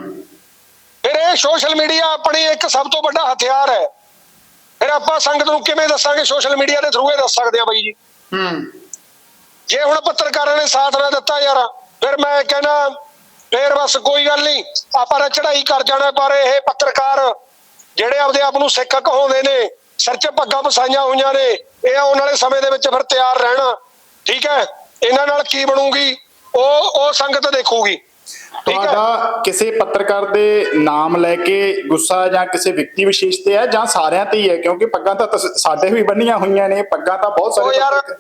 ਫਿਰ ਇਹ ਸੋਸ਼ਲ ਮੀਡੀਆ ਆਪਣੀ ਇੱਕ ਸਭ ਤੋਂ ਵੱਡਾ ਹਥਿਆਰ ਹੈ। ਫਿਰ ਆਪਾਂ ਸੰਗਤ ਨੂੰ ਕਿਵੇਂ ਦੱਸਾਂਗੇ ਸੋਸ਼ਲ ਮੀਡੀਆ ਦੇ ਥਰੂ ਇਹ ਦੱਸ ਸਕਦੇ ਆ ਬਾਈ ਜੀ? ਹੂੰ। ਜੇ ਹੁਣ ਪੱਤਰਕਾਰਾਂ ਨੇ ਸਾਥ ਨਾ ਦਿੱਤਾ ਯਾਰ ਫਿਰ ਮੈਂ ਕਹਿੰਦਾ ਫੇਰ ਬਸ ਕੋਈ ਗੱਲ ਨਹੀਂ ਆਪਾਂ ਨੇ ਚੜ੍ਹਾਈ ਕਰ ਜਾਣਾ ਪਰ ਇਹ ਪੱਤਰਕਾਰ ਜਿਹੜੇ ਆਪਦੇ ਆਪ ਨੂੰ ਸਿੱਖ ਕਹਾਉਂਦੇ ਨੇ ਸਿਰ 'ਚ ਪੱਗਾਂ ਵਸਾਈਆਂ ਹੋਈਆਂ ਨੇ ਇਹ ਆਉਣ ਵਾਲੇ ਸਮੇਂ ਦੇ ਵਿੱਚ ਫਿਰ ਤਿਆਰ ਰਹਿਣਾ ਠੀਕ ਹੈ? ਇਹਨਾਂ ਨਾਲ ਕੀ ਬਣੂਗੀ? ਉਹ ਉਹ ਸੰਗਤ ਦੇਖੂਗੀ। ਤੁਹਾਡਾ ਕਿਸੇ ਪੱਤਰਕਾਰ ਦੇ ਨਾਮ ਲੈ ਕੇ ਗੁੱਸਾ ਜਾਂ ਕਿਸੇ ਵਿਅਕਤੀ ਵਿਸ਼ੇਸ਼ ਤੇ ਹੈ ਜਾਂ ਸਾਰਿਆਂ ਤੇ ਹੀ ਹੈ? ਕਿਉਂਕਿ ਪੱਗਾਂ ਤਾਂ ਸਾਡੇ ਵੀ ਬੰਨੀਆਂ ਹੋਈਆਂ ਨੇ ਪੱਗਾਂ ਤਾਂ ਬਹੁਤ ਉਹ ਸਾਰੇ ਯਾਰ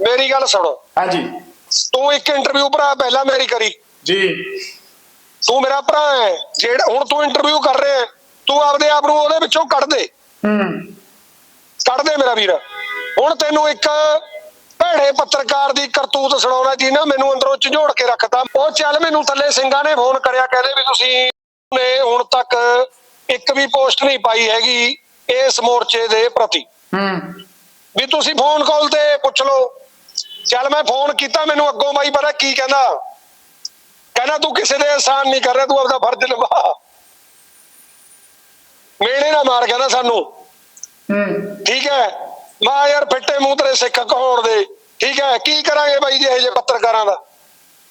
ਮੇਰੀ ਗੱਲ ਸੁਣੋ। ਹਾਂਜੀ। ਤੂੰ ਇੱਕ ਇੰਟਰਵਿਊ ਭਰਾ ਪਹਿਲਾਂ ਮੇਰੀ ਕਰੀ। ਜੀ। ਤੂੰ ਮੇਰਾ ਭਰਾ ਹੈ ਜਿਹੜਾ ਹੁਣ ਤੂੰ ਇੰਟਰਵਿਊ ਕਰ ਰਿਹਾ ਹੈ, ਤੂੰ ਆਪਦੇ ਆਪ ਨੂੰ ਉਹਦੇ ਵਿੱਚੋਂ ਕੱਢ ਦੇ। ਹੂੰ। ਕੱਢ ਦੇ ਮੇਰਾ ਵੀਰ। ਹੁਣ ਤੈਨੂੰ ਇੱਕ ਭੈੜੇ ਪੱਤਰਕਾਰ ਦੀ ਕਰਤੂਤ ਸੁਣਾਉਣਾ ਜੀ ਨਾ ਮੈਨੂੰ ਅੰਦਰੋਂ ਝੰਜੋੜ ਕੇ ਰੱਖਦਾ ਉਹ ਚੱਲ ਮੈਨੂੰ ਥੱਲੇ ਸਿੰਘਾਂ ਨੇ ਫੋਨ ਕਰਿਆ ਕਹਿੰਦੇ ਵੀ ਤੁਸੀਂ ਨੇ ਹੁਣ ਤੱਕ ਇੱਕ ਵੀ ਪੋਸਟ ਨਹੀਂ ਪਾਈ ਹੈਗੀ ਇਸ ਮੋਰਚੇ ਦੇ ਪ੍ਰਤੀ। ਹੂੰ। ਵੀ ਤੁਸੀਂ ਫੋਨ ਕਾਲ ਤੇ ਪੁੱਛ ਲਓ। ਚੱਲ ਮੈਂ ਫੋਨ ਕੀਤਾ ਮੈਨੂੰ ਅੱਗੋਂ ਬਾਈ ਪਤਾ ਕੀ ਕਹਿੰਦਾ? ਕਹਿੰਦਾ ਤੂੰ ਕਿਸੇ ਦੇ ਅਹਿਸਾਨ ਨਹੀਂ ਕਰ ਰਿਹਾ ਤੂੰ ਆਪਦਾ ਫਰਜ਼ ਨਿਭਾ। ਮੇਲੇ ਨਾ ਮਾਰ ਕਹਿੰਦਾ ਸਾਨੂੰ। ਠੀਕ ਹੈ? ਮਾ ਯਾਰ ਫਿੱਟੇ ਮੂੰਹ ਤੇਰੇ ਸਿੱਖ ਕਹਾਉਣ ਦੇ। ਠੀਕ ਹੈ? ਕੀ ਕਰਾਂਗੇ ਬਾਈ ਜੀ ਇਹ ਜਿਹੇ ਪੱਤਰਕਾਰਾਂ ਦਾ?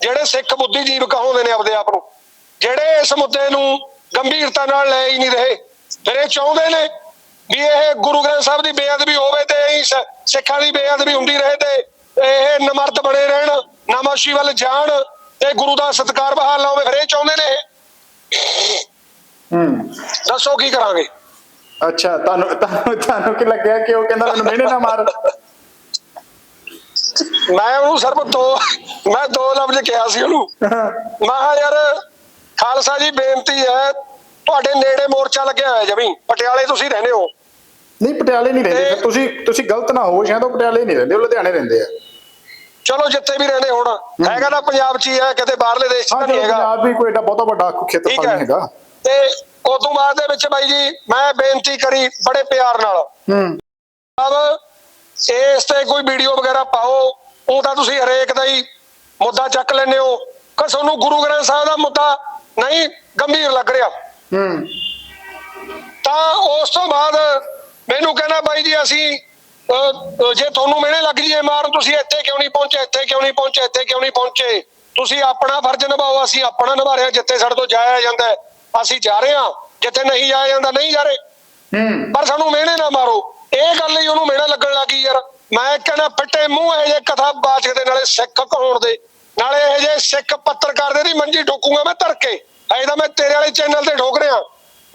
ਜਿਹੜੇ ਸਿੱਖ ਬੁੱਧੀਜੀਵ ਕਹਾਉਂਦੇ ਨੇ ਆਪਦੇ ਆਪ ਨੂੰ। ਜਿਹੜੇ ਇਸ ਮੁੱਦੇ ਨੂੰ ਗੰਭੀਰਤਾ ਨਾਲ ਲੈ ਹੀ ਨਹੀਂ ਰਹੇ। ਫਿਰ ਇਹ ਚਾਹੁੰਦੇ ਨੇ ਵੀ ਇਹ ਗੁਰੂ ਗ੍ਰੰਥ ਸਾਹਿਬ ਦੀ ਬੇਅਦਬੀ ਹੋਵੇ ਤੇ ਇਹੀ ਸਿੱਖਾਂ ਦੀ ਬੇਅਦਬੀ ਹੁੰਦੀ ਰਹੇ ਤੇ ਇਹ ਨਮਰਤ ਬਣੇ ਰਹਿਣ ਨਮਾਸ਼ੀ ਵੱਲ ਜਾਣ ਤੇ ਗੁਰੂ ਦਾ ਸਤਿਕਾਰ ਬਹਾਲ ਹੋਵੇ। ਫਿਰ ਇਹ ਚਾਹੁੰਦੇ ਨੇ ਹੂੰ। ਦੱਸੋ ਕੀ ਕਰਾਂਗੇ? ਅੱਛਾ ਤੁਹਾਨੂੰ ਤੁਹਾਨੂੰ ਤੁਹਾਨੂੰ ਕੀ ਲੱਗਿਆ ਕਿ ਉਹ ਕਹਿੰਦਾ ਮੈਨੂੰ ਮਿਹਣੇ ਨਾ ਮਾਰ? ਮੈਂ ਉਹਨੂੰ ਸਿਰਫ ਦੋ ਮੈਂ ਦੋ ਲਫ਼ਜ਼ ਕਿਹਾ ਸੀ ਉਹਨੂੰ। ਮੈਂ ਕਿਹਾ ਯਾਰ ਖਾਲਸਾ ਜੀ ਬੇਨਤੀ ਹੈ ਤੁਹਾਡੇ ਨੇੜੇ ਮੋਰਚਾ ਲੱਗਿਆ ਹੋਇਆ ਜਮੀ ਪਟਿਆਲੇ ਤੁਸੀਂ ਰਹਿੰਦੇ ਹੋ। ਨਹੀਂ ਪਟਿਆਲੇ ਨਹੀਂ ਰਹਿੰਦੇ। ਤੁਸੀਂ ਤੁਸੀਂ ਗਲਤ ਨਾ ਹੋ ਸ਼ਾਇਦ ਉਹ ਪਟਿਆਲੇ ਨਹੀਂ ਰਹਿੰਦੇ ਉਹ ਲੁਧਿਆਣੇ ਰਹਿੰਦੇ ਆ। ਚਲੋ ਜਿੱਥੇ ਵੀ ਰਹਿੰਦੇ ਹੁਣ। ਹੈਗਾ ਤਾਂ ਪੰਜਾਬ 'ਚ ਹੀ ਹੈ ਕਿਤੇ ਬਾਹਰਲੇ ਦੇਸ਼ 'ਚ ਤਾਂ ਨਹੀਂ ਹੈਗਾ। ਪੰਜਾਬ ਵੀ ਕੋਈ ਏਡਾ ਬਹੁਤਾ ਵੱਡਾ ਖੇਤਰ ਠੀਕ ਨਹੀਂ ਹੈਗਾ। ਤੇ ਉਦੋਂ ਬਾਅਦ ਦੇ ਵਿੱਚ ਬਾਈ ਜੀ ਮੈਂ ਬੇਨਤੀ ਕਰੀ ਬੜੇ ਪਿਆਰ ਨਾਲ। ਹੂੰ। ਇਸ ਤੇ ਕੋਈ ਵੀਡੀਓ ਵਗੈਰਾ ਪਾਓ ਉਹ ਤਾਂ ਤੁਸੀਂ ਹਰੇਕ ਦਾ ਹੀ ਮੁੱਦਾ ਚੱਕ ਲੈਂਦੇ ਹੋ। ਕਿ ਤੁਹਾਨੂੰ ਗੁਰੂ ਗ੍ਰੰਥ ਸਾਹਿਬ ਦਾ ਮੁੱਦਾ ਨਹੀਂ ਗੰਭੀਰ ਲੱਗ ਰਿਹਾ। ਹੂੰ। ਤਾਂ ਉਸ ਤੋਂ ਬਾਅਦ ਮੈਨੂੰ ਕਹਿੰਦਾ ਬਾਈ ਜੀ ਅਸੀਂ ਜੇ ਤੁਹਾਨੂੰ ਮਿਹਣੇ ਲੱਗ ਜੀਏ ਮਾਰਨ ਤੁਸੀਂ ਇੱਥੇ ਕਿਉਂ ਨਹੀਂ ਪਹੁੰਚੇ ਇੱਥੇ ਕਿਉਂ ਨਹੀਂ ਪਹੁੰਚੇ ਇੱਥੇ ਕਿਉਂ ਨਹੀਂ ਪਹੁੰਚੇ? ਤੁਸੀਂ ਆਪਣਾ ਫਰਜ਼ ਨਿਭਾਓ ਅਸੀਂ ਆਪਣਾ ਨਿਭਾ ਰਹੇ ਜਿੱਥੇ ਸਾਡੇ ਤੋਂ ਜਾਇਆ ਜਾਂਦਾ ਹੈ, ਅਸੀਂ ਜਾ ਰਹੇ ਹਾਂ। ਜਿੱਥੇ ਨਹੀਂ ਜਾਇਆ ਜਾਂਦਾ ਨਹੀਂ ਜਾ ਰਹੇ। ਹੂੰ। ਪਰ ਸਾਨੂੰ ਮਿਹਣੇ ਨਾ ਮਾਰੋ। ਇਹ ਗੱਲ ਹੀ ਉਹਨੂੰ ਮਿਹਣਾ ਲੱਗਣ ਲੱਗੀ ਯਾਰ। ਮੈਂ ਕਹਿੰਦਾ ਫਿੱਟੇ ਮੂੰਹ ਇਹ ਜੇ ਕਥਾ ਬਾਚਕ ਦੇ ਨਾਲੇ ਸਿੱਖ ਕਹਾਉਣ ਦੇ। ਨਾਲੇ ਇਹ ਜੇ ਸਿੱਖ ਪੱਤਰਕਾਰ ਦੇ ਦੀ ਮੰਜੀ ਠੋਕੂਗਾ ਮੈਂ ਧਰ ਕੇ ਐ ਤਾਂ ਮੈਂ ਤੇਰੇ ਵਾਲੇ ਚੈਨਲ ਤੇ ਠੋਕ ਰਿਹਾ।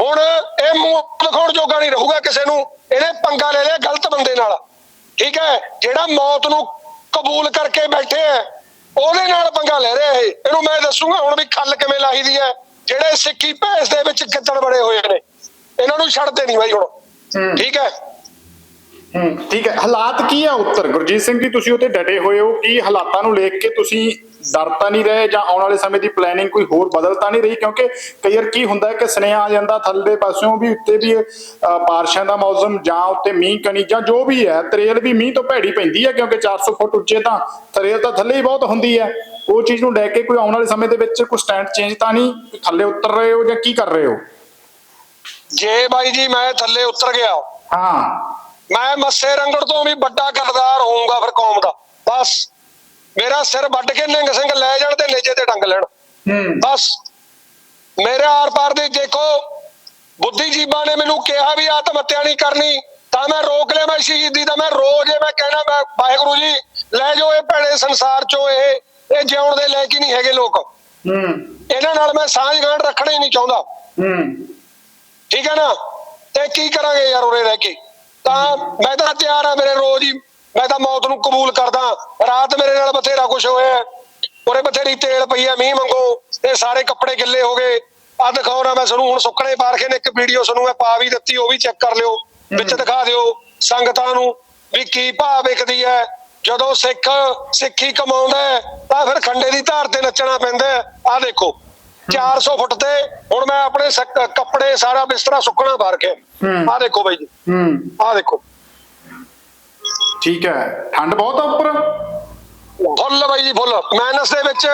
ਹੁਣ ਇਹ ਮੂੰਹ ਦਿਖਾਉਣ ਜੋਗਾ ਨਹੀਂ ਰਹੂਗਾ ਕਿਸੇ ਨੂੰ। ਇਹਨੇ ਪੰਗਾ ਲੈ ਲਿਆ ਗਲਤ ਬੰਦੇ ਨਾਲ। ਠੀਕ ਹੈ? ਜਿਹੜਾ ਮੌਤ ਨੂੰ ਕਬੂਲ ਕਰਕੇ ਬੈਠੇ ਹੈ ਉਹਦੇ ਨਾਲ ਪੰਗਾ ਲੈ ਰਿਹਾ ਇਹ। ਇਹਨੂੰ ਮੈਂ ਦੱਸੂਗਾ ਹੁਣ ਵੀ ਖੱਲ ਕਿਵੇਂ ਲਾਹੀਦੀ ਹੈ। ਜਿਹੜੇ ਸਿੱਖੀ ਭੈਸ ਦੇ ਵਿੱਚ ਗਿੱਦੜ ਬੜੇ ਹੋਏ ਨੇ ਇਹਨਾਂ ਨੂੰ ਛੱਡਦੇ ਨਹੀਂ ਬਾਈ ਹੁਣ। ਹੂੰ। ਠੀਕ ਹੈ? ਹੂੰ ਠੀਕ ਹੈ। ਹਾਲਾਤ ਕੀ ਆ ਉੱਤਰ? ਗੁਰਜੀਤ ਸਿੰਘ ਜੀ ਤੁਸੀਂ ਉੱਤੇ ਡਟੇ ਹੋਏ ਹੋ। ਕੀ ਹਾਲਾਤਾਂ ਨੂੰ ਦੇਖ ਕੇ ਤੁਸੀਂ ਡਰ ਤਾਂ ਨਹੀਂ ਰਹੇ ਜਾਂ ਆਉਣ ਵਾਲੇ ਸਮੇਂ ਦੀ ਪਲੈਨਿੰਗ ਕੋਈ ਹੋਰ ਬਦਲ ਤਾਂ ਨਹੀਂ ਰਹੀ? ਕਿਉਂਕਿ ਕਈ ਵਾਰ ਕੀ ਹੁੰਦਾ ਹੈ ਕਿ ਸੁਨੇਹਾ ਆ ਜਾਂਦਾ ਥੱਲੇ ਪਾਸਿਓਂ ਵੀ ਉੱਤੇ ਵੀ ਬਾਰਿਸ਼ਾਂ ਦਾ ਮੌਸਮ ਜਾਂ ਉੱਤੇ ਮੀਂਹ ਕਣੀ ਜਾਂ ਜੋ ਵੀ ਹੈ ਤਰੇਲ ਵੀ ਮੀਂਹ ਤੋਂ ਭੈੜੀ ਪੈਂਦੀ ਹੈ ਕਿਉਂਕਿ 400 ਫੁੱਟ ਉੱਚੇ ਤਾਂ ਤਰੇਲ ਤਾਂ ਥੱਲੇ ਹੀ ਬਹੁਤ ਹੁੰਦੀ ਹੈ। ਉਹ ਚੀਜ਼ ਨੂੰ ਲੈ ਕੇ ਕੋਈ ਆਉਣ ਵਾਲੇ ਸਮੇਂ ਦੇ ਵਿੱਚ ਕੋਈ ਸਟੈਂਡ ਚੇਂਜ ਤਾਂ ਨਹੀਂ? ਥੱਲੇ ਉਤਰ ਰਹੇ ਹੋ ਜਾਂ ਕੀ ਕਰ ਰਹੇ ਹੋ? ਜੇ ਬਾਈ ਜੀ ਮੈਂ ਥੱਲੇ ਉਤਰ ਗਿਆ ਹਾਂ। ਮੈਂ ਮੱਸੇ ਰੰਗੜ ਤੋਂ ਵੀ ਵੱਡਾ ਗਰਦਾਰ ਹੋਊਂਗਾ ਫਿਰ ਕੌਮ ਦਾ। ਬਸ। ਮੇਰਾ ਸਿਰ ਵੱਢ ਕੇ ਨਿੰਗ ਸਿੰਘ ਲੈ ਜਾਣ ਤੇ ਨੇਜੇ ਤੇ ਟੰਗ ਲੈਣ। ਬਸ। ਮੇਰੇ ਆਰ ਪਾਰ ਦੇ ਦੇਖੋ, ਬੁੱਧੀਜੀਵਾਂ ਨੇ ਮੈਨੂੰ ਕਿਹਾ ਵੀ ਆਤਮ ਹੱਤਿਆ ਨਹੀਂ ਕਰਨੀ, ਤਾਂ ਮੈਂ ਰੋਕ ਲਿਆ ਮੈਂ ਸ਼ਹੀਦੀ ਦਾ ਮੈਂ ਰੋਜ਼ ਇਹ ਮੈਂ ਕਹਿਣਾ ਮੈਂ ਵਾਹਿਗੁਰੂ ਜੀ, ਲੈ ਜਾਓ ਇਹ ਭੈੜੇ ਸੰਸਾਰ ਚੋਂ ਇਹ ਇਹ ਜਿਉਣ ਦੇ ਲੈ ਕੇ ਨਹੀਂ ਹੈਗੇ ਲੋਕ। ਹੂੰ ਇਹਨਾਂ ਨਾਲ ਮੈਂ ਸਾਂਝ ਗਾਂਢ ਰੱਖਣਾ ਹੀ ਨਹੀਂ ਚਾਹੁੰਦਾ। ਹੂੰ ਠੀਕ ਹੈ ਨਾ? ਤੇ ਕੀ ਕਰਾਂਗੇ ਯਾਰ ਉਰੇ ਰਹਿ ਕੇ? ਤਾਂ ਮੈਂ ਤਾਂ ਤਿਆਰ ਆ ਮੇਰੇ ਰੋਜ਼ ਹੀ ਮੈਂ ਤਾਂ ਮੌਤ ਨੂੰ ਕਬੂਲ ਕਰਦਾ। ਰਾਤ ਮੇਰੇ ਨਾਲ ਬਥੇਰਾ ਕੁਝ ਹੋਇਆ। ਉਰੇ ਬਥੇਰੀ ਤੇਲ ਪਈ ਆ ਮੀਂਹ ਮੰਗੋ ਤੇ ਸਾਰੇ ਕੱਪੜੇ ਗਿੱਲੇ ਹੋ ਗਏ। ਆ ਦਿਖਾਓ ਨਾ ਮੈਂ ਤੁਹਾਨੂੰ ਹੁਣ ਸੁੱਕਣੇ ਪਾਰਖੇ ਨੇ। ਇੱਕ ਵੀਡੀਓ ਤੁਹਾਨੂੰ ਮੈਂ ਪਾ ਵੀ ਦਿੱਤੀ ਉਹ ਵੀ ਚੈੱਕ ਕਰ ਲਿਓ। ਵਿੱਚ ਦਿਖਾ ਦਿਓ ਸੰਗਤਾਂ ਨੂੰ ਵੀ ਕੀ ਭਾਅ ਵਿਕਦੀ ਹੈ। ਜਦੋਂ ਸਿੱਖ ਸਿੱਖੀ ਕਮਾਉਂਦਾ ਤਾਂ ਫਿਰ ਖੰਡੇ ਦੀ ਧਾਰ ਤੇ ਨੱਚਣਾ ਪੈਂਦਾ ਆ ਦੇਖੋ 400 ਫੁੱਟ ਤੇ ਹੁਣ ਮੈਂ ਆਪਣੇ ਕੱਪੜੇ ਸਾਰਾ ਬਿਸਤਰਾ ਸੁੱਕਣਾ ਭਰ ਕੇ। ਆ ਦੇਖੋ ਬਾਈ ਜੀ। ਆ ਦੇਖੋ। ਠੀਕ ਹੈ। ਠੰਡ ਬਹੁਤ ਆ ਉੱਪਰ? ਫੁੱਲ ਬਾਈ ਜੀ, ਫੁੱਲ। ਮਾਈਨਸ ਦੇ ਵਿੱਚ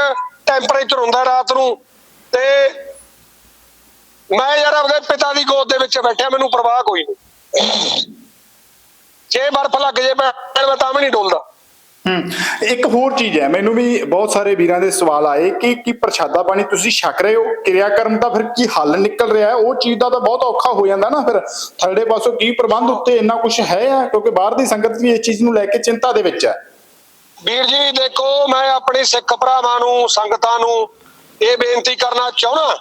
ਟੈਂਪਰੇਚਰ ਹੁੰਦਾ ਰਾਤ ਨੂੰ ਤੇ ਮੈਂ ਯਾਰ ਆਪਣੇ ਪਿਤਾ ਦੀ ਗੋਦ ਦੇ ਵਿੱਚ ਬੈਠਿਆ, ਮੈਨੂੰ ਪਰਵਾਹ ਕੋਈ ਨਹੀਂ। ਜੇ ਬਰਫ਼ ਲੱਗ ਜੇ, ਮੈਂ ਮੈਂ ਤਾਂ ਵੀ ਨਹੀਂ ਡੋਲਦਾ। ਇੱਕ ਹੋਰ ਚੀਜ਼ ਹੈ, ਮੈਨੂੰ ਵੀ ਬਹੁਤ ਸਾਰੇ ਵੀਰਾਂ ਦੇ ਸਵਾਲ ਆਏ ਕਿ ਕੀ ਪ੍ਰਸ਼ਾਦਾ ਪਾਣੀ ਤੁਸੀਂ ਛਕ ਰਹੇ ਹੋ? ਕਿਰਿਆ ਕਰਮ ਦਾ ਫਿਰ ਕੀ ਹੱਲ ਨਿਕਲ ਰਿਹਾ ਹੈ? ਉਹ ਚੀਜ਼ ਦਾ ਤਾਂ ਬਹੁਤ ਔਖਾ ਹੋ ਜਾਂਦਾ ਨਾ ਫਿਰ। ਥਰਡੇ ਪਾਸੋਂ ਕੀ ਪ੍ਰਬੰਧ ਉੱਤੇ ਇੰਨਾ ਕੁਝ ਹੈ ਕਿਉਂਕਿ ਬਾਹਰ ਦੀ ਸੰਗਤ ਵੀ ਇਸ ਚੀਜ਼ ਨੂੰ ਲੈ ਕੇ ਚਿੰਤਾ ਦੇ ਵਿੱਚ ਹੈ। ਵੀਰ ਜੀ, ਦੇਖੋ, ਮੈਂ ਆਪਣੇ ਸਿੱਖ ਭਰਾਵਾਂ ਨੂੰ, ਸੰਗਤਾਂ ਨੂੰ ਇਹ ਬੇਨਤੀ ਕਰਨਾ ਚਾਹਣਾ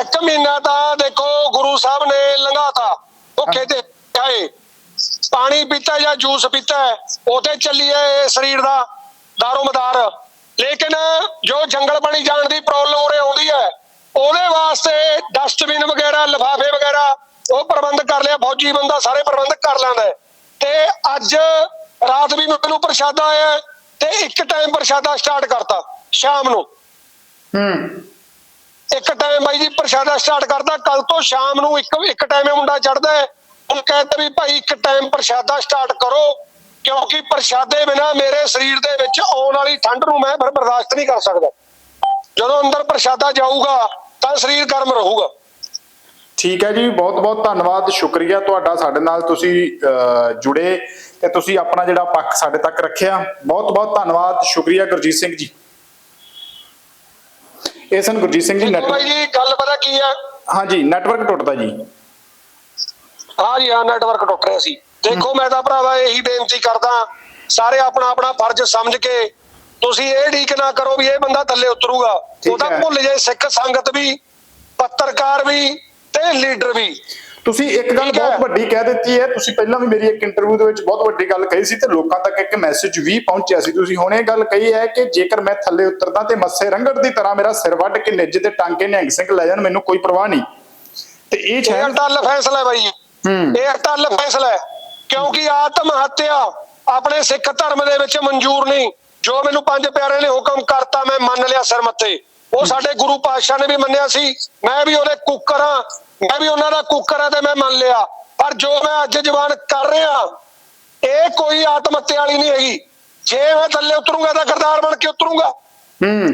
ਇੱਕ ਮਹੀਨਾ ਤਾਂ ਦੇਖੋ, ਗੁਰੂ ਸਾਹਿਬ ਨੇ ਲੰਘਾਤਾ, ਭੁੱਖੇ ਤੇ ਆਏ। ਪਾਣੀ ਪੀਤਾ ਜਾਂ ਜੂਸ ਪੀਤਾ ਹੈ, ਉਹ ਤੇ ਚੱਲੀਏ ਇਹ ਸਰੀਰ ਦਾ ਦਾਰੋ ਮਦਾਰ। ਲੇਕਿਨ ਜੋ ਜੰਗਲ ਬਣੀ ਜਾਣ ਦੀ ਪ੍ਰੋਬਲਮ ਉਰੇ ਆਉਂਦੀ ਹੈ ਉਹਦੇ ਵਾਸਤੇ ਡਸਟਬਿਨ ਵਗੈਰਾ ਲਿਫਾਫੇ ਵਗੈਰਾ ਉਹ ਪ੍ਰਬੰਧ ਕਰ ਲਿਆ ਫੌਜੀ ਬੰਦਾ ਸਾਰੇ ਪ੍ਰਬੰਧ ਕਰ ਲੈਂਦਾ ਹੈ। ਤੇ ਅੱਜ ਰਾਤ ਵੀ ਮੈਨੂੰ ਪ੍ਰਸ਼ਾਦਾ ਆਇਆ ਹੈ ਤੇ ਇੱਕ ਟਾਈਮ ਪ੍ਰਸ਼ਾਦਾ ਸਟਾਰਟ ਕਰਤਾ ਸ਼ਾਮ ਨੂੰ। ਹੂੰ। ਇੱਕ ਟਾਈਮ ਬਾਈ ਜੀ ਪ੍ਰਸ਼ਾਦਾ ਸਟਾਰਟ ਕਰਦਾ ਕੱਲ ਤੋਂ ਸ਼ਾਮ ਨੂੰ ਇੱਕ ਇੱਕ ਟਾਈਮ ਇਹ ਮੁੰਡਾ ਚੜਦਾ ਹੈ ਹੁਣ ਕਹਿੰਦਾ ਵੀ ਭਾਈ ਇੱਕ ਟਾਈਮ ਪ੍ਰਸ਼ਾਦਾ ਸਟਾਰਟ ਕਰੋ ਕਿਉਂਕਿ ਪ੍ਰਸ਼ਾਦੇ ਬਿਨਾ ਮੇਰੇ ਸਰੀਰ ਦੇ ਵਿੱਚ ਆਉਣ ਵਾਲੀ ਠੰਡ ਨੂੰ ਮੈਂ ਫਿਰ ਬਰਦਾਸ਼ਤ ਨਹੀਂ ਕਰ ਸਕਦਾ। ਜਦੋਂ ਅੰਦਰ ਪ੍ਰਸ਼ਾਦਾ ਜਾਊਗਾ ਤਾਂ ਸਰੀਰ ਗਰਮ ਰਹੂਗਾ। ਠੀਕ ਹੈ ਜੀ ਬਹੁਤ ਬਹੁਤ ਧੰਨਵਾਦ ਸ਼ੁਕਰੀਆ ਤੁਹਾਡਾ ਸਾਡੇ ਨਾਲ ਤੁਸੀਂ ਜੁੜੇ ਤੇ ਤੁਸੀਂ ਆਪਣਾ ਜਿਹੜਾ ਪੱਖ ਸਾਡੇ ਤੱਕ ਰੱਖਿਆ। ਬਹੁਤ ਬਹੁਤ ਧੰਨਵਾਦ ਸ਼ੁਕਰੀਆ ਗੁਰਜੀਤ ਸਿੰਘ ਜੀ। ਇਹ ਸਨ ਗੁਰਜੀਤ ਸਿੰਘ ਜੀ ਦੇਖੋ ਨੈਟ ਬਾਈ ਜੀ ਗੱਲ ਪਤਾ ਕੀ ਹੈ ਹਾਂਜੀ ਨੈਟਵਰਕ ਟੁੱਟਦਾ ਜੀ। ਹਾਂ ਜੀ ਹਾਂ ਨੈਟਵਰਕ ਟੁੱਟ ਰਿਹਾ ਸੀ। ਦੇਖੋ ਮੈਂ ਤਾਂ ਭਰਾਵਾ ਇਹੀ ਬੇਨਤੀ ਕਰਦਾ ਸਾਰੇ ਆਪਣਾ ਆਪਣਾ ਫਰਜ਼ ਸਮਝ ਕੇ ਤੁਸੀਂ ਇਹ ਢੀਕ ਨਾ ਕਰੋ ਵੀ ਇਹ ਬੰਦਾ ਥੱਲੇ ਉਤਰੂਗਾ। ਉਹ ਤਾਂ। ਭੁੱਲ ਜਾਏ ਸਿੱਖ ਸੰਗਤ ਵੀ ਪੱਤਰਕਾਰ ਵੀ ਤੇ ਲੀਡਰ ਵੀ। ਤੁਸੀਂ ਇੱਕ ਗੱਲ। ਬਹੁਤ ਵੱਡੀ ਕਹਿ ਦਿੱਤੀ ਹੈ। ਤੁਸੀਂ ਪਹਿਲਾਂ ਵੀ ਮੇਰੀ ਇੱਕ ਇੰਟਰਵਿਊ ਦੇ ਵਿੱਚ ਬਹੁਤ ਵੱਡੀ ਗੱਲ ਕਹੀ ਸੀ ਤੇ ਲੋਕਾਂ ਤੱਕ ਇੱਕ ਮੈਸੇਜ ਵੀ ਪਹੁੰਚਿਆ ਸੀ। ਤੁਸੀਂ ਹੁਣ ਇਹ ਗੱਲ ਕਹੀ ਹੈ ਕਿ ਜੇਕਰ ਮੈਂ ਥੱਲੇ ਉਤਰਦਾ ਤੇ ਮੱਸੇ ਰੰਗੜ ਦੀ ਤਰ੍ਹਾਂ ਮੇਰਾ ਸਿਰ ਵੱਢ ਕੇ ਨਿੱਜ ਤੇ ਟਾਂਕੇ ਨਿਹੰਗ ਸਿੰਘ ਲੈ ਜਾਣ ਮੈਨੂੰ ਕੋਈ ਪਰਵਾਹ ਨਹੀਂ। ਤੇ ਇਹ ਸ਼ਾਇਦ ਅਟਲ ਫੈਸਲਾ ਹੈ ਬਾਈ। ਇਹ ਅਟਲ ਫੈਸਲਾ ਹੈ ਕਿਉਂਕਿ ਆਤਮ ਹੱਤਿਆ ਆਪਣੇ ਸਿੱਖ ਧਰਮ ਦੇ ਵਿੱਚ ਮਨਜ਼ੂਰ ਨਹੀਂ। ਜੋ ਮੈਨੂੰ ਪੰਜ ਪਿਆਰੇ ਨੇ ਹੁਕਮ ਕਰਤਾ ਮੈਂ ਮੰਨ ਲਿਆ ਸਿਰ ਮੱਥੇ। ਉਹ ਸਾਡੇ ਗੁਰੂ ਪਾਤਸ਼ਾਹ ਨੇ ਵੀ ਮੰਨਿਆ ਸੀ। ਮੈਂ ਵੀ ਉਹਦੇ ਕੁੱਕਰ ਹਾਂ। ਮੈਂ ਵੀ ਉਹਨਾਂ ਦਾ ਕੁੱਕਰ ਹਾਂ ਤੇ ਮੈਂ ਮੰਨ ਲਿਆ। ਪਰ ਜੋ ਮੈਂ ਅੱਜ ਜਵਾਨ ਕਰ ਰਿਹਾ ਇਹ ਕੋਈ ਆਤਮ ਹੱਤਿਆ ਵਾਲੀ ਨਹੀਂ ਹੈਗੀ। ਜੇ ਮੈਂ ਥੱਲੇ ਉਤਰੂੰਗਾ ਤਾਂ ਗਰਦਾਰ ਬਣ ਕੇ ਉਤਰੂੰਗਾ। ਹੂੰ।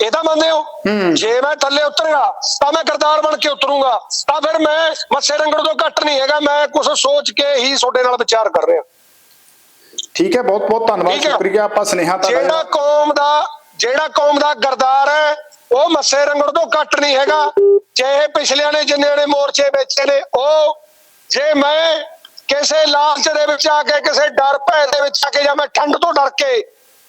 ਇਹ ਤਾਂ ਮੰਨਦੇ ਹੋ। ਜੇ ਮੈਂ ਥੱਲੇ ਉਤਰਿਆ ਤਾਂ ਮੈਂ ਗਰਦਾਰ ਬਣ ਕੇ ਉਤਰੂੰਗਾ। ਤਾਂ ਫਿਰ ਮੈਂ ਮੱਸੇ ਰੰਗੜ ਤੋਂ ਘੱਟ ਨਹੀਂ ਹੈਗਾ ਮੈਂ ਕੁਝ ਸੋਚ ਕੇ ਹੀ ਤੁਹਾਡੇ ਨਾਲ ਵਿਚਾਰ ਕਰ ਰਿਹਾ। ਠੀਕ ਹੈ ਬਹੁਤ ਬਹੁਤ ਧੰਨਵਾਦ। ਸ਼ੁਕਰੀਆ ਆਪਾਂ ਸੁਨੇਹਾ ਜਿਹੜਾ ਤੁਹਾਡਾ ਕੌਮ ਦਾ ਜਿਹੜਾ ਕੌਮ ਦਾ ਗਰਦਾਰ ਹੈ ਉਹ ਮੱਸੇ ਰੰਗੜ ਤੋਂ ਘੱਟ ਨਹੀਂ ਹੈਗਾ। ਚਾਹੇ ਪਿਛਲਿਆਂ ਨੇ ਜਿੰਨੇ ਨੇ ਮੋਰਚੇ ਵੇਚੇ ਨੇ ਉਹ ਜੇ ਮੈਂ ਕਿਸੇ ਲਾਲਚ ਦੇ ਵਿੱਚ ਆ ਕੇ ਕਿਸੇ ਡਰ ਭੈ ਦੇ ਵਿੱਚ ਆ ਕੇ ਜਾਂ ਮੈਂ ਠੰਡ ਤੋਂ ਡਰ ਕੇ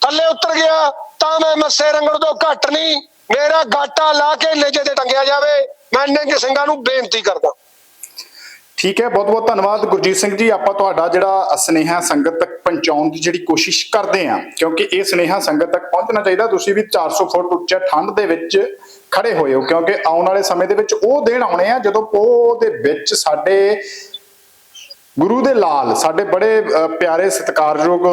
ਥੱਲੇ ਉਤਰ ਗਿਆ ਤਾਂ ਮੈਂ ਮੱਸੇ ਰੰਗੜ ਤੋਂ ਘੱਟ ਨਹੀਂ। ਮੇਰਾ ਗਾਟਾ ਲਾ ਕੇ ਨੇਜੇ ਤੇ ਟੰਗਿਆ ਜਾਵੇ, ਮੈਂ ਨਿੰਗ ਸਿੰਘਾਂ ਨੂੰ ਬੇਨਤੀ ਕਰਦਾ। ਠੀਕ ਹੈ ਬਹੁਤ ਬਹੁਤ ਧੰਨਵਾਦ ਗੁਰਜੀਤ ਸਿੰਘ ਜੀ। ਆਪਾਂ ਤੁਹਾਡਾ ਜਿਹੜਾ ਸੁਨੇਹਾ ਸੰਗਤ ਤੱਕ ਪਹੁੰਚਾਉਣ ਦੀ ਜਿਹੜੀ ਕੋਸ਼ਿਸ਼ ਕਰਦੇ ਹਾਂ, ਕਿਉਂਕਿ ਇਹ ਸੁਨੇਹਾ ਸੰਗਤ ਤੱਕ ਪਹੁੰਚਣਾ ਚਾਹੀਦਾ। ਤੁਸੀਂ ਵੀ 400 ਫੁੱਟ ਉੱਚਾ ਠੰਡ ਦੇ ਵਿੱਚ ਖੜੇ ਹੋਏ ਹੋ, ਕਿਉਂਕਿ ਆਉਣ ਵਾਲੇ ਸਮੇਂ ਦੇ ਵਿੱਚ ਉਹ ਦਿਨ ਆਉਣੇ ਆ ਜਦੋਂ ਪੋਹ ਦੇ ਵਿੱਚ ਸਾਡੇ ਗੁਰੂ ਦੇ ਲਾਲ, ਸਾਡੇ ਬੜੇ ਪਿਆਰੇ ਸਤਿਕਾਰਯੋਗ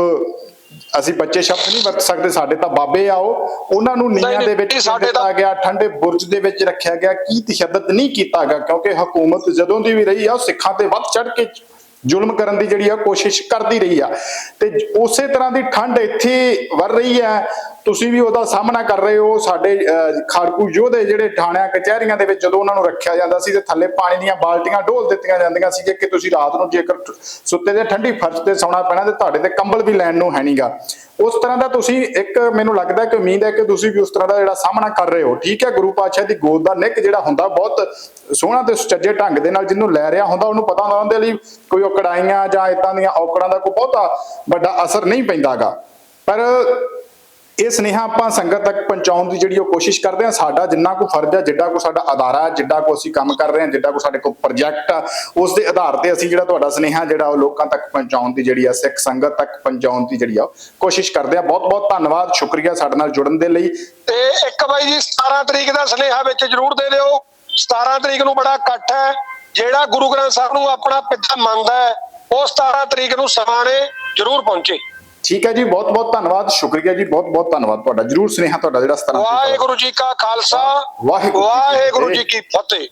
ਅਸੀਂ ਬੱਚੇ ਸ਼ਬਦ ਨਹੀਂ ਵਰਤ ਸਕਦੇ ਸਾਡੇ ਤਾਂ ਬਾਬੇ ਆਓ। ਉਹਨਾਂ ਨੂੰ ਨਹੀਂ, ਦੇ ਵਿੱਚ ਦਿੱਤਾ ਗਿਆ ਠੰਡੇ ਬੁਰਜ ਦੇ ਵਿੱਚ ਰੱਖਿਆ ਗਿਆ ਕੀ ਤਸ਼ੱਦਦ ਨਹੀਂ ਕੀਤਾ ਗਿਆ ਕਿਉਂਕਿ ਹਕੂਮਤ ਜਦੋਂ ਦੀ ਵੀ ਰਹੀ ਆ ਉਹ ਸਿੱਖਾਂ ਤੇ ਵੱਧ ਚੜ ਕੇ ਜ਼ੁਲਮ ਕਰਨ ਦੀ ਜਿਹੜੀ ਆ ਕੋਸ਼ਿਸ਼ ਕਰਦੀ ਰਹੀ ਆ। ਤੇ ਉਸੇ ਤਰ੍ਹਾਂ ਦੀ ਠੰਡ ਇੱਥੇ ਵਰ ਰਹੀ ਹੈ ਤੁਸੀਂ ਵੀ ਉਹਦਾ ਸਾਹਮਣਾ ਕਰ ਰਹੇ ਹੋ। ਸਾਡੇ ਅਹ, ਖਾੜਕੂ ਯੋਧੇ ਜਿਹੜੇ ਥਾਣਿਆਂ ਕਚਹਿਰੀਆਂ ਦੇ ਵਿੱਚ ਜਦੋਂ ਉਹਨਾਂ ਨੂੰ ਰੱਖਿਆ ਜਾਂਦਾ ਸੀ ਤੇ ਥੱਲੇ ਪਾਣੀ ਦੀਆਂ ਬਾਲਟੀਆਂ ਢੋਲ ਦਿੱਤੀਆਂ ਜਾਂਦੀਆਂ ਸੀ ਕਿ ਤੁਸੀਂ ਰਾਤ ਨੂੰ ਜੇਕਰ ਸੁੱਤੇ ਦੇ ਠੰਡੀ ਫਰਸ਼ ਤੇ ਸੌਣਾ ਪੈਣਾ ਤੇ ਤੁਹਾਡੇ ਤੇ ਕੰਬਲ ਵੀ ਲੈਣ ਨੂੰ ਹੈ ਨਹੀਂਗਾ ਉਸ ਤਰ੍ਹਾਂ ਦਾ ਤੁਸੀਂ ਇੱਕ ਮੈਨੂੰ ਲੱਗਦਾ ਕਿ ਉਮੀਦ ਹੈ ਕਿ ਤੁਸੀਂ ਵੀ ਉਸ ਤਰ੍ਹਾਂ ਦਾ ਜਿਹੜਾ ਸਾਹਮਣਾ ਕਰ ਰਹੇ ਹੋ। ਠੀਕ ਹੈ, ਗੁਰੂ ਪਾਤਸ਼ਾਹ ਦੀ ਗੋਦ ਦਾ ਨਿੱਕ ਜਿਹੜਾ ਹੁੰਦਾ, ਬਹੁਤ ਸੋਹਣਾ ਤੇ ਸੁਚੱਜੇ ਢੰਗ ਦੇ ਨਾਲ ਜਿਹਨੂੰ ਲੈ ਰਿਹਾ ਹੁੰਦਾ, ਉਹਨੂੰ ਪਤਾ ਹੁੰਦਾ, ਉਹਦੇ ਲਈ ਕੋਈ ਔਕੜਾਈਆਂ ਜਾਂ ਇਦਾਂ ਦੀਆਂ ਔਕੜਾਂ ਦਾ ਕੋਈ ਬਹੁਤਾ ਵੱਡਾ ਅਸਰ ਨਹੀਂ ਪੈਂਦਾਗਾ। ਪਰ ਇਹ ਸੁਨੇਹਾ ਆਪਾਂ ਸੰਗਤ ਤੱਕ ਪਹੁੰਚਾਉਣ ਦੀ ਜਿਹੜੀ ਉਹ ਕੋਸ਼ਿਸ਼ ਕਰਦੇ ਹਾਂ, ਸਾਡਾ ਜਿੰਨਾ ਕੋ ਫਰਜ਼ ਹੈ ਜਿੱਡਾ ਕੋ ਸਾਡਾ ਅਦਾਰਾ ਹੈ ਜਿੱਡਾ ਕੋ ਅਸੀਂ ਕੰਮ ਕਰ ਰਹੇ ਹਾਂ ਜਿੱਡਾ ਕੋ ਸਾਡੇ ਕੋਲ ਪ੍ਰੋਜੈਕਟ ਆ, ਉਸ ਦੇ ਆਧਾਰ ਤੇ ਅਸੀਂ ਜਿਹੜਾ ਤੁਹਾਡਾ ਸੁਨੇਹਾ, ਜਿਹੜਾ ਉਹ ਲੋਕਾਂ ਤੱਕ ਪਹੁੰਚਾਉਣ ਦੀ ਜਿਹੜੀ ਆ, ਸਿੱਖ ਸੰਗਤ ਤੱਕ ਪਹੁੰਚਾਉਣ ਦੀ ਜਿਹੜੀ ਆ ਉਹ ਕੋਸ਼ਿਸ਼ ਕਰਦੇ ਆ ਬਹੁਤ ਬਹੁਤ ਧੰਨਵਾਦ, ਸ਼ੁਕਰੀਆ ਸਾਡੇ ਨਾਲ ਜੁੜਨ ਦੇ ਲਈ। ਤੇ ਇੱਕ ਬਾਈ ਜੀ 17 ਤਰੀਕ ਦਾ ਸੁਨੇਹਾ ਵਿੱਚ ਜਰੂਰ ਦੇ ਦਿਓ। 17 ਤਰੀਕ ਨੂੰ ਬੜਾ ਇਕੱਠ ਹੈ। ਜਿਹੜਾ ਗੁਰੂ ਗ੍ਰੰਥ ਸਾਹਿਬ ਨੂੰ ਆਪਣਾ ਪਿਤਾ ਮੰਨਦਾ ਹੈ, ਉਹ 17 ਤਰੀਕ ਨੂੰ ਸਮਾਣੇ ਜਰੂਰ ਪਹੁੰਚੇ। ਠੀਕ ਹੈ ਜੀ ਬਹੁਤ ਬਹੁਤ ਧੰਨਵਾਦ ਸ਼ੁਕਰੀਆ ਜੀ ਬਹੁਤ ਬਹੁਤ ਧੰਨਵਾਦ ਤੁਹਾਡਾ ਜਰੂਰ ਸੁਨੇਹਾ ਤੁਹਾਡਾ ਜਿਹੜਾ 17 ਤਰੀਕ ਦਾ। ਵਾਹਿਗੁਰੂ ਜੀ ਕਾ ਖਾਲਸਾ ਵਾਹਿਗੁਰੂ ਜੀ। ਕੀ ਫਤਿਹ